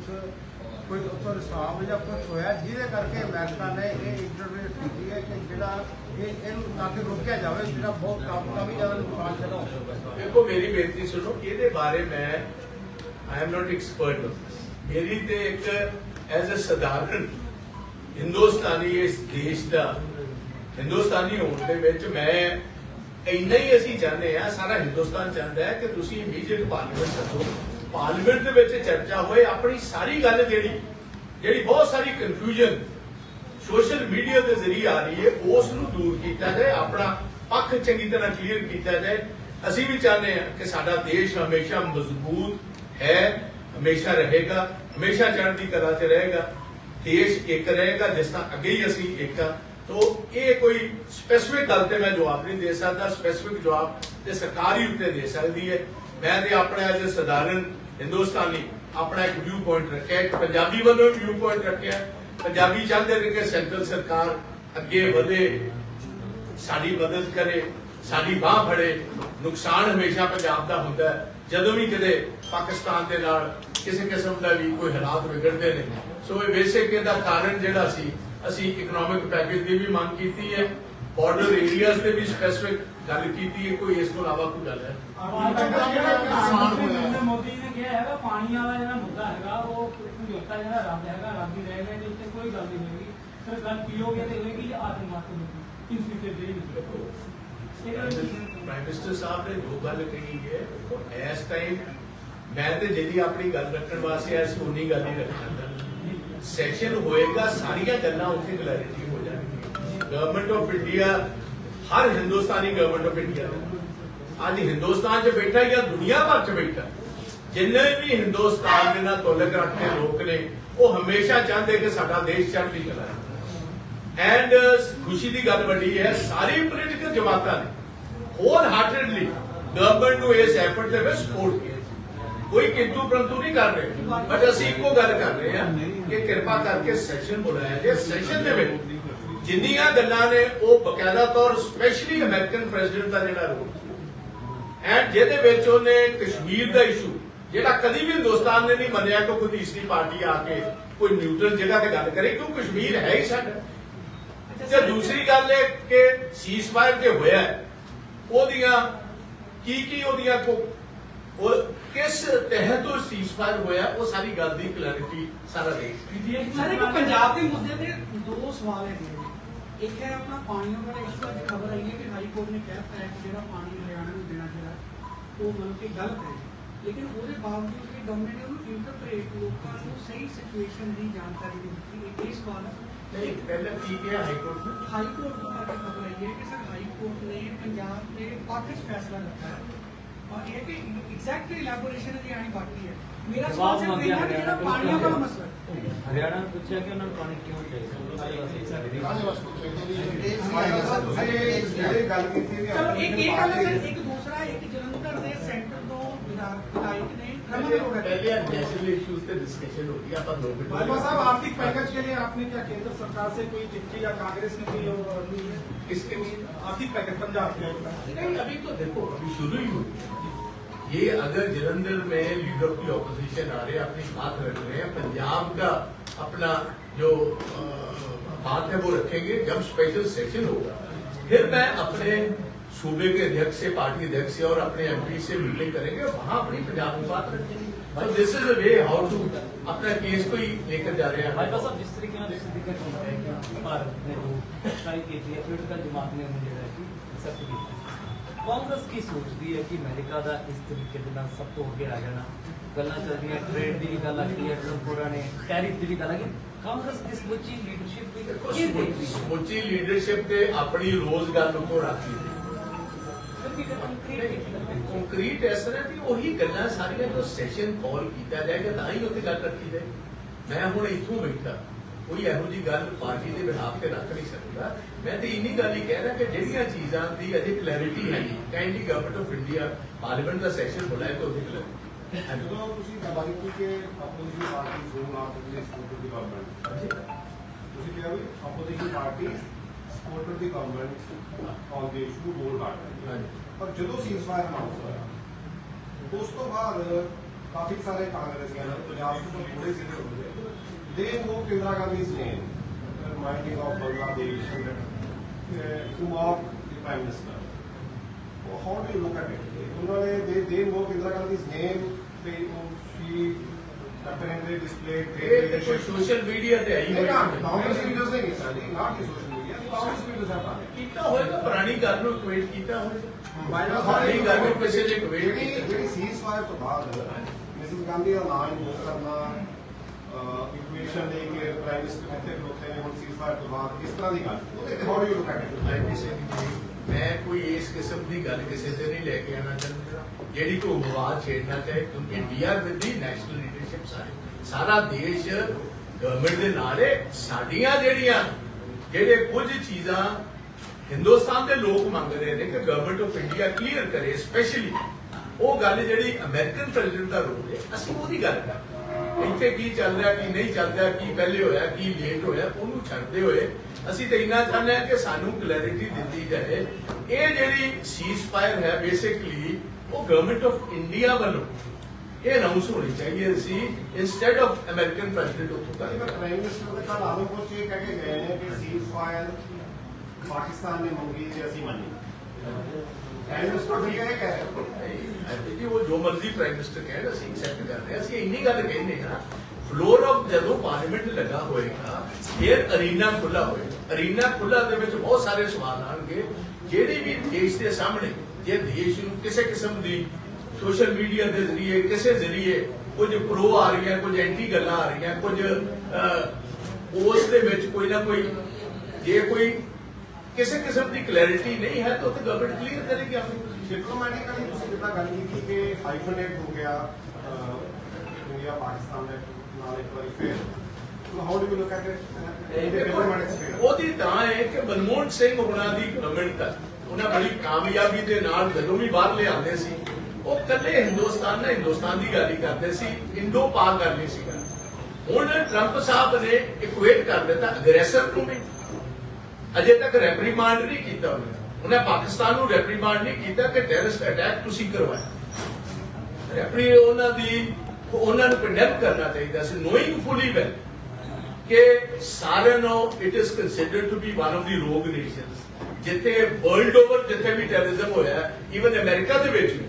ਕੋਈ ਉੱਥੋਂ ਰਿਸਾਵ ਜਾਂ ਕੁਝ ਹੋਇਆ, ਜਿਹਦੇ ਕਰਕੇ ਅਮਰੀਕਾ ਨੇ ਇਹ ਇੰਟਰਵਿਊ ਕੀਤੀ ਹੈ ਕਿ ਜਿਹੜਾ ਇਹ, ਇਹਨੂੰ ਤਾਂ ਕਿ ਰੋਕਿਆ ਜਾਵੇ, ਜਿਹੜਾ ਬਹੁਤ ਕੰਮ ਕਾਫੀ ਜ਼ਿਆਦਾ ਨੁਕਸਾਨ ਜਿਹੜਾ ਹੋ ਸਕਦਾ। ਹੈ ਦੇਖੋ, ਮੇਰੀ ਬੇਨਤੀ ਸੁਣੋ, ਇਹਦੇ ਬਾਰੇ ਮੈਂ ਆਈ ਐਮ ਨਾਟ ਐਕਸਪਰਟ ਮੇਰੀ ਤੇ ਇੱਕ ਐਜ਼ ਅ ਸਧਾਰਨ ਹਿੰਦੁਸਤਾਨੀ ਇਸ ਦੇਸ਼ ਦਾ ਹਿੰਦੁਸਤਾਨੀ ਹੋਣ ਦੇ ਵਿੱਚ ਮੈਂ ਇੰਨਾ ਹੀ ਅਸੀਂ ਚਾਹੁੰਦੇ ਆ ਸਾਰਾ ਹਿੰਦੁਸਤਾਨ ਚਾਹੁੰਦਾ ਹੈ ਕਿ ਤੁਸੀਂ ਇਮੀਡੀਏਟ ਪਾਰਲੀਮੈਂਟ ਸੱਦੋ ਪਾਰਲੀਮੈਂਟ ਦੇ ਵਿੱਚ ਚਰਚਾ ਹੋਏ, ਆਪਣੀ ਸਾਰੀ ਗੱਲ ਜਿਹੜੀ ਜਿਹੜੀ ਬਹੁਤ ਸਾਰੀ ਕਨਫਿਊਜ਼ਨ ਸੋਸ਼ਲ ਮੀਡੀਆ ਦੇ ਜ਼ਰੀਏ ਆ ਰਹੀ ਹੈ, ਉਸ ਨੂੰ ਦੂਰ ਕੀਤਾ ਜਾਏ, ਆਪਣਾ ਪੱਖ ਚੰਗੀ ਤਰ੍ਹਾਂ ਕਲੀਅਰ ਕੀਤਾ ਜਾਏ। ਅਸੀਂ ਵੀ ਚਾਹੁੰਦੇ ਹਾਂ ਕਿ ਸਾਡਾ ਦੇਸ਼ ਹਮੇਸ਼ਾ ਮਜ਼ਬੂਤ ਹੈ, ਹਮੇਸ਼ਾ ਰਹੇਗਾ, ਹਮੇਸ਼ਾ ਚੜ੍ਹਦੀ ਕਲਾ 'ਚ ਰਹੇਗਾ। ਦੇਸ਼ ਇੱਕ ਰਹੇਗਾ, ਜਿਸ ਤਰ੍ਹਾਂ ਅੱਗੇ ਹੀ ਅਸੀਂ ਇੱਕ ਆ ਤੋ ਇਹ ਕੋਈ ਸਪੈਸਿਫਿਕ ਗੱਲ ਤੇ ਮੈਂ ਜਵਾਬ ਨਹੀਂ ਦੇ ਸਕਦਾ। ਸਪੈਸਿਫਿਕ ਜਵਾਬ ਤੇ ਸਰਕਾਰ ਉੱਤੇ ਦੇ ਸਕਦੀ ਹੈ। ਮੈਂ ਤੇ ਆਪਣੇ ਅੱਜ ਸਧਾਰਨ ਹਿੰਦੁਸਤਾਨੀ ਆਪਣਾ ਇੱਕ ਵਿਊ ਪੁਆਇੰਟ ਰੱਖਿਆ। ਇੱਕ ਪੰਜਾਬੀ ਵੱਲੋਂ ਵਿਊ ਪੁਆਇੰਟ ਰੱਖਿਆ। ਪੰਜਾਬੀ ਚਾਹੁੰਦੇ ਨੇ ਕਿ ਸੈਂਟਰਲ ਸਰਕਾਰ ਅੱਗੇ ਵਧੇ, ਸਾਡੀ ਮਦਦ ਕਰੇ, ਸਾਡੀ ਬਾਹ ਫੜੇ। ਨੁਕਸਾਨ ਹਮੇਸ਼ਾ ਪੰਜਾਬ ਦਾ ਹੁੰਦਾ ਹੈ। ਜਦੋਂ ਵੀ ਕਿਤੇ ਪਾਕਿਸਤਾਨ ਦੇ ਨਾਲ ਕਿਸੇ ਕਿਸਮ ਦਾ ਵੀ ਕੋਈ ਹਾਲਾਤ ਵਿਗੜਦੇ ਨੇ। ਸੋ ਇਹ ਬੇਸਿਕ ਇਹਦਾ ਕਾਰਨ ਜਿਹੜਾ ਸੀ ਅਸੀਂ ਇਕਨੋਮਿਕ ਪੈਕੇਜ ਦੀ ਵੀ ਮੰਗ ਕੀਤੀ ਹੈ ਬਾਰਡਰ ਏਰੀਆਜ਼ ਤੇ ਵੀ ਸਪੈਸਿਫਿਕ ਗੱਲ ਕੀਤੀ ਹੈ ਕੋਈ ਇਸ ਤੋਂ ਇਲਾਵਾ ਕੋਈ ਗੱਲ ਹੈ? ਮੋਦੀ ਨੇ ਕਿਹਾ ਹੈਗਾ ਪਾਣੀ ਵਾਲਾ ਜਿਹੜਾ ਮੁੱਦਾ ਹੈਗਾ ਉਹ ਸਮਝੌਤਾ ਜਿਹੜਾ ਰੱਦ ਹੈਗਾ ਰੱਦ ਹੀ ਰਹੇਗਾ ਇਹਦੇ ਉੱਤੇ ਕੋਈ ਗੱਲ ਨਹੀਂ ਹੋਏਗੀ। ਸਿਰਫ ਗੱਲ ਪੀਓਗੇ ਤੇ ਹੋਏਗੀ ਆਤੰਕਵਾਦ ਦੀ ਇਸ ਵਿਸ਼ੇ ਤੇ ਪ੍ਰਾਈਮ ਮਿਨਿਸਟਰ ਸਾਹਿਬ ਨੇ ਜੋ ਗੱਲ ਕਹੀ ਹੈ ਉਹ ਇਸ ਟਾਈਮ ਮੈਂ ਤੇ ਜਿਹਦੀ ਆਪਣੀ ਗੱਲ ਰੱਖਣ ਵਾਸਤੇ ਆਇਆ ਸੀ ਉਨੀ ਗੱਲ ਹੀ ਰੱਖਣਾ ਸੈਸ਼ਨ ਹੋਏਗਾ, ਸਾਰੀਆਂ ਗੱਲਾਂ ਉੱਥੇ ਕਲੈਰਿਟੀ ਹੋ ਜਾਣਗੀਆਂ। ਗਵਰਨਮੈਂਟ ਆਫ ਇੰਡੀਆ ਹਰ ਹਿੰਦੁਸਤਾਨੀ ਗਵਰਨਮੈਂਟ ਆਫ ਇੰਡੀਆ ਅੱਜ ਹਿੰਦੁਸਤਾਨ 'ਚ ਬੈਠਾ ਜਾਂ ਦੁਨੀਆ ਭਰ 'ਚ ਬੈਠਾ, ਜਿੰਨੇ ਵੀ ਹਿੰਦੁਸਤਾਨ ਦੇ ਨਾਲ ਤੁਲਕ ਰੱਖਦੇ ਲੋਕ ਨੇ, ਉਹ ਹਮੇਸ਼ਾ ਚਾਹੁੰਦੇ ਕਿ ਸਾਡਾ ਦੇਸ਼ ਚੜ੍ਹਦੀ ਕਲਾ ਐਂਡ ਖੁਸ਼ੀ ਦੀ ਗੱਲ ਵੱਡੀ ਹੈ, ਸਾਰੀ ਪੋਲੀਟੀਕਲ ਜਮਾਤਾਂ ਨੇ ਹੋਲ ਹਾਰਟਡਲੀ ਗਵਰਨਮੈਂਟ ਨੂੰ ਇਸ ਐਫਰਟ ਦੇ ਵਿੱਚ ਸਪੋਰਟ ਕੀਤਾ। ਕੋਈ ਕਿੰਤੂ ਪ੍ਰੰਤੂ ਨਹੀਂ ਕਰ ਰਹੇ। ਬਟ ਅਸੀਂ ਇੱਕੋ ਗੱਲ ਕਰ ਰਹੇ ਹਾਂ ਕਿ ਕਿਰਪਾ ਕਰਕੇ ਸੈਸ਼ਨ ਬੁਲਾਇਆ ਜੇ। ਸੈਸ਼ਨ ਦੇ ਵਿੱਚ ਜਿੰਨੀਆਂ ਗੱਲਾਂ ਨੇ, ਉਹ ਬਕਾਇਦਾ ਤੌਰ ਸਪੈਸ਼ਲੀ ਅਮਰੀਕਨ ਪ੍ਰੈਜ਼ੀਡੈਂਟ ਦਾ ਜਿਹੜਾ ਰੋਲ ਐਂਡ ਜਿਹਦੇ ਵਿੱਚ ਉਹਨੇ ਕਸ਼ਮੀਰ ਦਾ ਇਸ਼ੂ ਜਿਹੜਾ ਕਦੀ ਵੀ ਹਿੰਦੁਸਤਾਨ ਨੇ ਨਹੀਂ ਮੰਨਿਆ ਕਿ ਕੋਈ ਤੀਸਰੀ ਪਾਰਟੀ ਆ ਕੇ ਕੋਈ ਨਿਊਟਰਲ ਜਗ੍ਹਾ ਤੇ ਗੱਲ ਕਰੇ, ਕਿਉਂ ਕਸ਼ਮੀਰ ਹੈ ਹੀ ਸਾਡਾ। ਤੇ ਦੂਸਰੀ ਗੱਲ ਇਹ ਕਿ ਸੀਜ਼ਫਾਇਰ ਤੇ ਹੋਇਆ, ਉਹਦੀਆਂ ਕੀ ਕੀ ਉਹਦੀਆਂ ਕੋ ਉਹ ਕਿਸ ਤਹਿਤ ਉਹ ਸੀਜ਼ਫਾਇਰ ਹੋਇਆ ਉਹ ਸਾਰੀ ਗੱਲ ਦੀ ਕਲੈਰਿਟੀ ਸਾਰਾ ਦੇਸ਼ ਸਰ ਇੱਕ ਪੰਜਾਬ ਦੇ ਮੁੱਦੇ ਤੇ ਦੋ ਸਵਾਲ ਹੈਗੇ ਇੱਕ ਹੈ ਆਪਣਾ ਪਾਣੀਆਂ ਵਾਲਾ ਇਸ਼ੂ ਅੱਜ ਖਬਰ ਆਈ ਹੈ ਕਿ ਹਾਈ ਕੋਰਟ ਨੇ ਕਹਿ ਦਿੱਤਾ ਹੈ ਕਿ ਜਿਹੜਾ ਪਾਣੀ ਹਰਿਆਣਾ ਨੂੰ ਦੇਣਾ ਜਿਹੜਾ ਉਹ ਮਤਲਬ ਕਿ ਗਲਤ ਹੈ। ਲੇਕਿਨ ਉਹਦੇ ਬਾਵਜੂਦ ਵੀ ਗਵਰਨਮੈਂਟ ਨੇ ਉਹਨੂੰ ਇੰਟਰਪ੍ਰੀਟ ਲੋਕਾਂ ਨੂੰ ਸਹੀ ਸਿਚੁਏਸ਼ਨ ਦੀ ਜਾਣਕਾਰੀ ਨਹੀਂ ਦਿੱਤੀ। ਇਹ ਸਵਾਲ ਹੈ? ਨਹੀਂ ਪਹਿਲਾਂ ਕੀ ਕਿਹਾ ਹਾਈ ਕੋਰਟ ਨੇ। ਹਾਈ ਕੋਰਟ ਤੋਂ ਅੱਜ ਖਬਰ ਆਈ ਹੈ ਕਿ ਸਰ ਹਾਈ ਕੋਰਟ ਨੇ ਪੰਜਾਬ ਦੇ 'ਚ ਫੈਸਲਾ ਲਿਆ ਹੈ। ਔਰ ਇਹ ਕਿ ਐਗਜ਼ੈਕਟ ਇਲੈਬੋਰੇਸ਼ਨ ਅਜੇ ਆਣੀ ਬਾਕੀ ਹੈ। ਮੇਰਾ ਸਵਾਲ ਸਿਰਫ ਇਹ ਹੈ ਕਿ ਜਿਹੜਾ ਪਾਣੀਆਂ ਵਾਲਾ। ਮਸਲਾ ਹੈ। ਹਰਿਆਣਾ ਨੂੰ ਪੁੱਛਿਆ ਕਿ ਉਹਨਾਂ ਨੂੰ ਪਾਣੀ ਕਿਉਂ ਇਹ ਗੱਲ ਕੀਤੀ ਵੀ ਚਲੋ ਇੱਕ ਇਹ ਗੱਲ ਹੈ ਇੱਕ पहले नेशनल इश्यूज़ पे डिस्कशन होगी अपन दो मिनट भाजपा साहब आर्थिक पैकेज के लिए आपने क्या केंद्र सरकार से कोई चिट्ठी या कांग्रेस ने कोई किसके लिए? आर्थिक पैकेज पंजाब के नहीं अभी तो देखो अभी शुरू ही हुई ये अगर जलंधर में लीडर ऑफ़ दी ऑपोजिशन आ रहे हैं अपनी बात रख रहे हैं पंजाब का अपना जो बात है वो रखेंगे जब स्पेशल सेशन होगा। फिर मैं अपने सूबे के अध्यक्ष से पार्टी अध्यक्ष से और अपने एमपी से मीटिंग करेंगे वहां अपनी पंजाब की बात रखेंगे तो this is way how to अपना केस को ही लेकर जा रहे हैं ਭਾਈ ਸਾਹਿਬ ਜਿਸ ਤਰੀਕੇ ਨਾਲ ਤੁਸੀਂ ਜ਼ਿਕਰ ਕੀਤਾ ਹੈ ਕਿ ਭਾਰਤ ਨੇ ਜੋ ਟਰਾਈ ਕੀਤੀ ਹੈ ਪੋਲੀਟੀਕਲ ਜਮਾਤ ਨੇ ਉਹਨੂੰ ਜਿਹੜਾ ਹੈ ਕਿ ਐਕਸੈਪਟ ਕੀਤਾ ਕਾਂਗਰਸ ਕੀ ਸੋਚਦੀ ਹੈ ਕਿ ਅਮਰੀਕਾ ਦਾ ਇਸ ਤਰੀਕੇ ਦੇ ਨਾਲ ਸਭ ਤੋਂ ਅੱਗੇ ਆ ਜਾਣਾ ਗੱਲਾਂ ਚੱਲਦੀਆਂ ਟ੍ਰੇਡ ਦੀ ਵੀ ਗੱਲ ਆਖੀ ਹੈ ਟਰੰਪੋਰਾ ਨੇ ਟੈਰਿਫ ਦੀ ਵੀ ਗੱਲ ਆਖੀ ਕਾਂਗਰਸ ਦੀ ਸਮੁੱਚੀ ਲੀਡਰਸ਼ਿਪ ਦੀ ਦੇਖੋ, ਕੀ ਦੇਖਦੀ ਹੈ ਸਮੁੱਚੀ ਲੀਡਰਸ਼ਿਪ ਤੇ ਆਪਣੀ ਰੋਜ਼ ਗੱਲ ਉੱਤੋਂ ਰੱਖੀ ਹੈ ਫਿਰ ਵੀ ਕੰਕਰੀਟ ਇਸ ਤਰ੍ਹਾਂ ਦੀ ਉਹੀ ਗੱਲਾਂ ਸਾਰੀਆਂ ਜੋ ਸੈਸ਼ਨ ਕਾਲ ਕੀਤਾ ਜਾਏਗਾ ਤਾਂ ਹੀ ਉੱਥੇ ਗੱਲ ਰੱਖੀ ਜਾਏ। ਮੈਂ ਹੁਣ ਇੱਥੋਂ ਬੈਠਾ। ਕੋਈ ਇਹੋ ਜੀ ਗੱਲ ਪਾਰਟੀ ਦੇ ਬਿਹਾਫ ਤੇ ਰੱਖ ਨਹੀਂ ਸਕਦਾ। ਮੈਂ ਤੇ ਇੰਨੀ ਗੱਲ ਹੀ ਕਹਿ ਰਿਹਾ ਕਿ ਜਿਹੜੀਆਂ ਚੀਜ਼ਾਂ ਦੀ ਅਜੇ ਕਲੈਰਿਟੀ ਹੈ ਕਹਿੰਦੀ ਗਵਰਨਮੈਂਟ ਆਫ ਇੰਡੀਆ ਪਾਰਲੀਮੈਂਟ ਦਾ ਸੈਸ਼ਨ ਬੁਲਾਏ ਤਾਂ ਉਹਦੀ ਕਲੈਰਿਟੀ ਜਦੋਂ ਤੁਸੀਂ ਗੱਲ ਕੀਤੀ ਕਿ opposition party zone of the government ਤੁਸੀਂ ਕਿਹਾ ਵੀ opposition party support the government on the issue ਬੋਲ ਕਰ ਰਹੀ ਹੈ ਹਾਂਜੀ। ਪਰ ਜਦੋਂ ਸੀਜ਼ਫਾਇਰ ਅਨਾਉਂਸ ਹੋਇਆ ਉਸ ਤੋਂ ਬਾਅਦ ਕਾਫੀ ਸਾਰੇ ਕਾਂਗਰਸੀਆਂ ਨੇ ਪੰਜਾਬ ਤੋਂ ਥੋੜੇ ਜ਼ਿਲ੍ਹੇ ਹੁੰਦੇ ਦੇ ਉਹ ਇੰਦਰਾ ਗਾਂਧੀ ਨੇ reminding of Bangladesh to mark the prime minister how do you look at it? ਉਹਨਾਂ ਨੇ they they invoke Indira Gandhi's name they she ਕੱਪੜੇ ਦੇ ਡਿਸਪਲੇ ਇਹ ਤੇ ਕੋਈ ਸੋਸ਼ਲ ਮੀਡੀਆ ਤੇ ਆਈ ਹੋਈ ਕਾਂਗਰਸ ਵੀਡੀਓਜ਼ ਨਹੀਂ ਕੀਤਾ ਜੀ not the social media Congress videos ਆ ਪਾਣੇ ਕੀਤਾ ਹੋਏਗਾ ਪੁਰਾਣੀ ਗੱਲ ਨੂੰ ਇਕੁਏਟ ਕੀਤਾ ਹੋਏਗਾ। ਬਾਈਲਾ ਪੁਰਾਣੀ ਗੱਲ ਨੂੰ ਕਿਸੇ ਨੇ ਇਕੁਏਟ ਜਿਹੜੀ ਕੀਤਾ। ਜਿਹੜੀ ਸੀਜ਼ ਫਾਇਰ ਤੋਂ ਬਾਅਦ ਮਿਸਿਸ ਗਾਂਧੀ ਦਾ ਨਾਮ ਇਨਵੋਕ ਕਰਨਾ ਇਕੁਏਸ਼ਨ ਦੇ ਕੇ ਪ੍ਰਾਈਮ ਮਿਨਿਸਟਰ ਕਿੱਥੇ ਖਲੋਤੇ ਨੇ ਹੁਣ ਸੀਜ਼ ਫਾਇਰ ਤੋਂ ਬਾਅਦ ਇਸ ਤਰ੍ਹਾਂ ਦੀ ਗੱਲ। ਉਹਦੇ ਤੇ how do you look at it ਮੈਂ ਕਿਸੇ ਦੀ ਮੈਂ ਕੋਈ ਇਸ ਕਿਸਮ ਦੀ ਗੱਲ ਕਿਸੇ ਤੇ ਨਹੀਂ ਲੈ ਕੇ ਆਣਾ ਚਾਹੁੰਦਾ। ਜਿਹੜੀ ਕੋਈ ਵਿਵਾਦ ਛੇੜਨਾ ਚਾਹੇ ਕਿਉਂਕਿ we are with the national leadership ਸਾਰੇ ਸਾਰਾ ਦੇਸ਼ ਗਵਰਨਮੈਂਟ ਦੇ ਨਾਲ ਹੈ ਸਾਡੀਆਂ ਜਿਹੜੀਆਂ ਜਿਹੜੇ ਕੁਝ ਚੀਜ਼ਾਂ ਹਿੰਦੁਸਤਾਨ ਦੇ ਲੋਕ ਮੰਗਦੇ ਨੇ, ਕਿ ਗਵਰਨਮੈਂਟ ਆਫ ਇੰਡੀਆ ਕਲੀਅਰ ਕਰੇ ਸਪੈਸ਼ਲੀ ਉਹ ਗੱਲ ਜਿਹੜੀ ਅਮਰੀਕਨ ਪ੍ਰੈਜ਼ੀਡੈਂਟ ਦਾ ਰੋਲ ਹੈ, ਅਸੀਂ ਉਹਦੀ ਗੱਲ ਕਰ ਇੱਥੇ ਕੀ ਚੱਲ ਰਿਹਾ, ਕੀ ਨਹੀਂ ਚੱਲ ਰਿਹਾ, ਕੀ ਪਹਿਲੇ ਹੋਇਆ, ਕੀ ਲੇਟ ਹੋਇਆ, ਉਹਨੂੰ ਛੱਡਦੇ ਹੋਏ ਅਸੀਂ ਤਾਂ ਇੰਨਾ ਚਾਹੁੰਦੇ ਹਾਂ ਕਿ ਸਾਨੂੰ ਕਲੈਰਿਟੀ ਦਿੱਤੀ ਜਾਏ। ਇਹ ਜਿਹੜੀ ਸੀਜ਼ ਫਾਇਰ ਹੈ ਬੇਸਿਕਲੀ ਉਹ ਗਵਰਨਮੈਂਟ ਆਫ ਇੰਡੀਆ ਵੱਲੋਂ ਇਹ ਅਨਾਉਂਸ ਹੋਣੀ ਚਾਹੀਦੀ ਸੀ ਇਨਸਟੈਡ ਆਫ ਅਮਰੀਕਨ ਪ੍ਰੈਜ਼ੀਡੈਂਟ ਉੱਥੋਂ ਕਰ ਪ੍ਰਾਈਮ ਮਿਨਿਸਟਰ ਦੇ ਕੱਲ ਆਰੋਪ ਇਹ ਕਹਿ ਕੇ ਗਏ ਨੇ ਕਿ ਸੀਜ਼ ਫਾਇਰ ਪਾਕਿਸਤਾਨ ਨੇ ਮੰਗੀ ਤੇ ਅਸੀਂ ਮੰਨੀ ਪ੍ਰਾਈਮ ਮਿਨਿਸਟਰ ਵੀ ਇਹ ਕਹਿ ਰਹੇ ਜੀ ਉਹ ਜੋ ਮਰਜ਼ੀ ਪ੍ਰਾਈਮ ਮਿਨਿਸਟਰ ਕਹਿਣ ਅਸੀਂ ਐਕਸੈਪਟ ਕਰਦੇ ਹਾਂ। ਅਸੀਂ ਇੰਨੀ ਗੱਲ ਕਹਿੰਦੇ ਹਾਂ ਫਲੋਰ ਆਫ ਜਦੋਂ ਪਾਰਲੀਮੈਂਟ ਲੱਗਾ ਹੋਏਗਾ ਫਿਰ ਅਰੀਨਾ ਖੁੱਲਾ ਹੋਏਗਾ। ਅਰੀਨਾ ਖੁੱਲਾ ਦੇ ਵਿੱਚ ਬਹੁਤ ਸਾਰੇ ਸਵਾਲ ਆਣਗੇ ਜਿਹੜੇ ਵੀ ਦੇਸ਼ ਦੇ ਸਾਹਮਣੇ ਜੇ ਦੇਸ਼ ਨੂੰ ਕਿਸੇ ਕਿਸਮ ਦੀ ਸੋਸ਼ਲ ਮੀਡੀਆ ਦੇ ਜ਼ਰੀਏ ਕਿਸੇ ਜ਼ਰੀਏ ਕੁਝ ਪ੍ਰੋ ਆ ਰਹੀਆਂ ਕੁਝ ਐਂਟੀ ਗੱਲਾਂ ਆ ਰਹੀਆਂ ਕੁਝ ਉਸ ਦੇ ਵਿੱਚ ਕੋਈ ਨਾ ਕੋਈ ਜੇ ਕੋਈ ਕਿਸੇ ਕਿਸਮ ਦੀ ਕਲੈਰਿਟੀ ਨਹੀਂ ਹੈ ਤਾਂ ਉੱਥੇ ਗਵਰਨਮੈਂਟ ਕਲੀਅਰ ਕਰੇਗੀ ਆਪਣੀ position। ਡਿਪਲੋਮੈਟਿਕਲੀ ਤੁਸੀਂ ਜਿੱਦਾਂ ਗੱਲ ਕੀਤੀ ਕਿ ਹਾਈਫਨੇਟ ਹੋ ਗਿਆ ਇੰਡੀਆ ਪਾਕਿਸਤਾਨ ਦੇ ਨਾਲ ਇੱਕ ਵਾਰੀ ਫੇਰ। How do you look at it ਉਹਦੀ ਤਾਂ ਹੈ ਕਿ ਮਨਮੋਹਨ ਸਿੰਘ ਹੋਣਾ ਦੀ ਗਵਰਨਮੈਂਟ ਤੱਕ ਉਹਨਾਂ ਬੜੀ ਕਾਮਯਾਬੀ ਦੇ ਨਾਲ ਜਦੋਂ ਵੀ ਬਾਹਰ ਲਿਆਉਂਦੇ ਸੀ ਉਹ ਕੱਲੇ ਹਿੰਦੁਸਤਾਨ ਨਾਲ ਹਿੰਦੁਸਤਾਨ ਦੀ ਗੱਲ ਹੀ ਕਰਦੇ ਸੀ, ਇੰਡੋ ਪਾਕ ਗੱਲ। ਸੀ ਕਰਦੇ ਹੁਣ ਟਰੰਪ ਸਾਹਿਬ ਨੇ ਇਕੁਏਟ ਕਰ ਦਿੱਤਾ ਅਗਰੈਸਰ ਨੂੰ ਵੀ। ਅਜੇ ਤੱਕ ਰੈਪਰੀਮਾਂਡ ਨਹੀਂ ਕੀਤਾ ਉਹਨੇ। ਉਹਨੇ ਪਾਕਿਸਤਾਨ ਨੂੰ ਰੈਪਰੀਮਾਂਡ ਨਹੀਂ ਕੀਤਾ ਕਿ ਟੈਰਰਿਸਟ ਅਟੈਕ ਤੁਸੀਂ ਕਰਵਾਇਆ। ਰੈਪਰੀ ਉਹਨਾਂ ਦੀ, ਉਹਨਾਂ ਨੂੰ ਕੰਡੈਮ ਕਰਨਾ ਚਾਹੀਦਾ ਸੀ ਨੋਇੰਗ ਫੁਲੀ ਵੈਲ ਕਿ ਸਾਰਿਆਂ ਨੂੰ it is considered to be one of the rogue nations ਜਿੱਥੇ ਵਰਲਡ ਓਵਰ ਜਿੱਥੇ ਵੀ ਟੈਰਰਿਜ਼ਮ ਹੋਇਆ ਇਵਨ ਅਮਰੀਕਾ ਦੇ ਵਿੱਚ ਵੀ।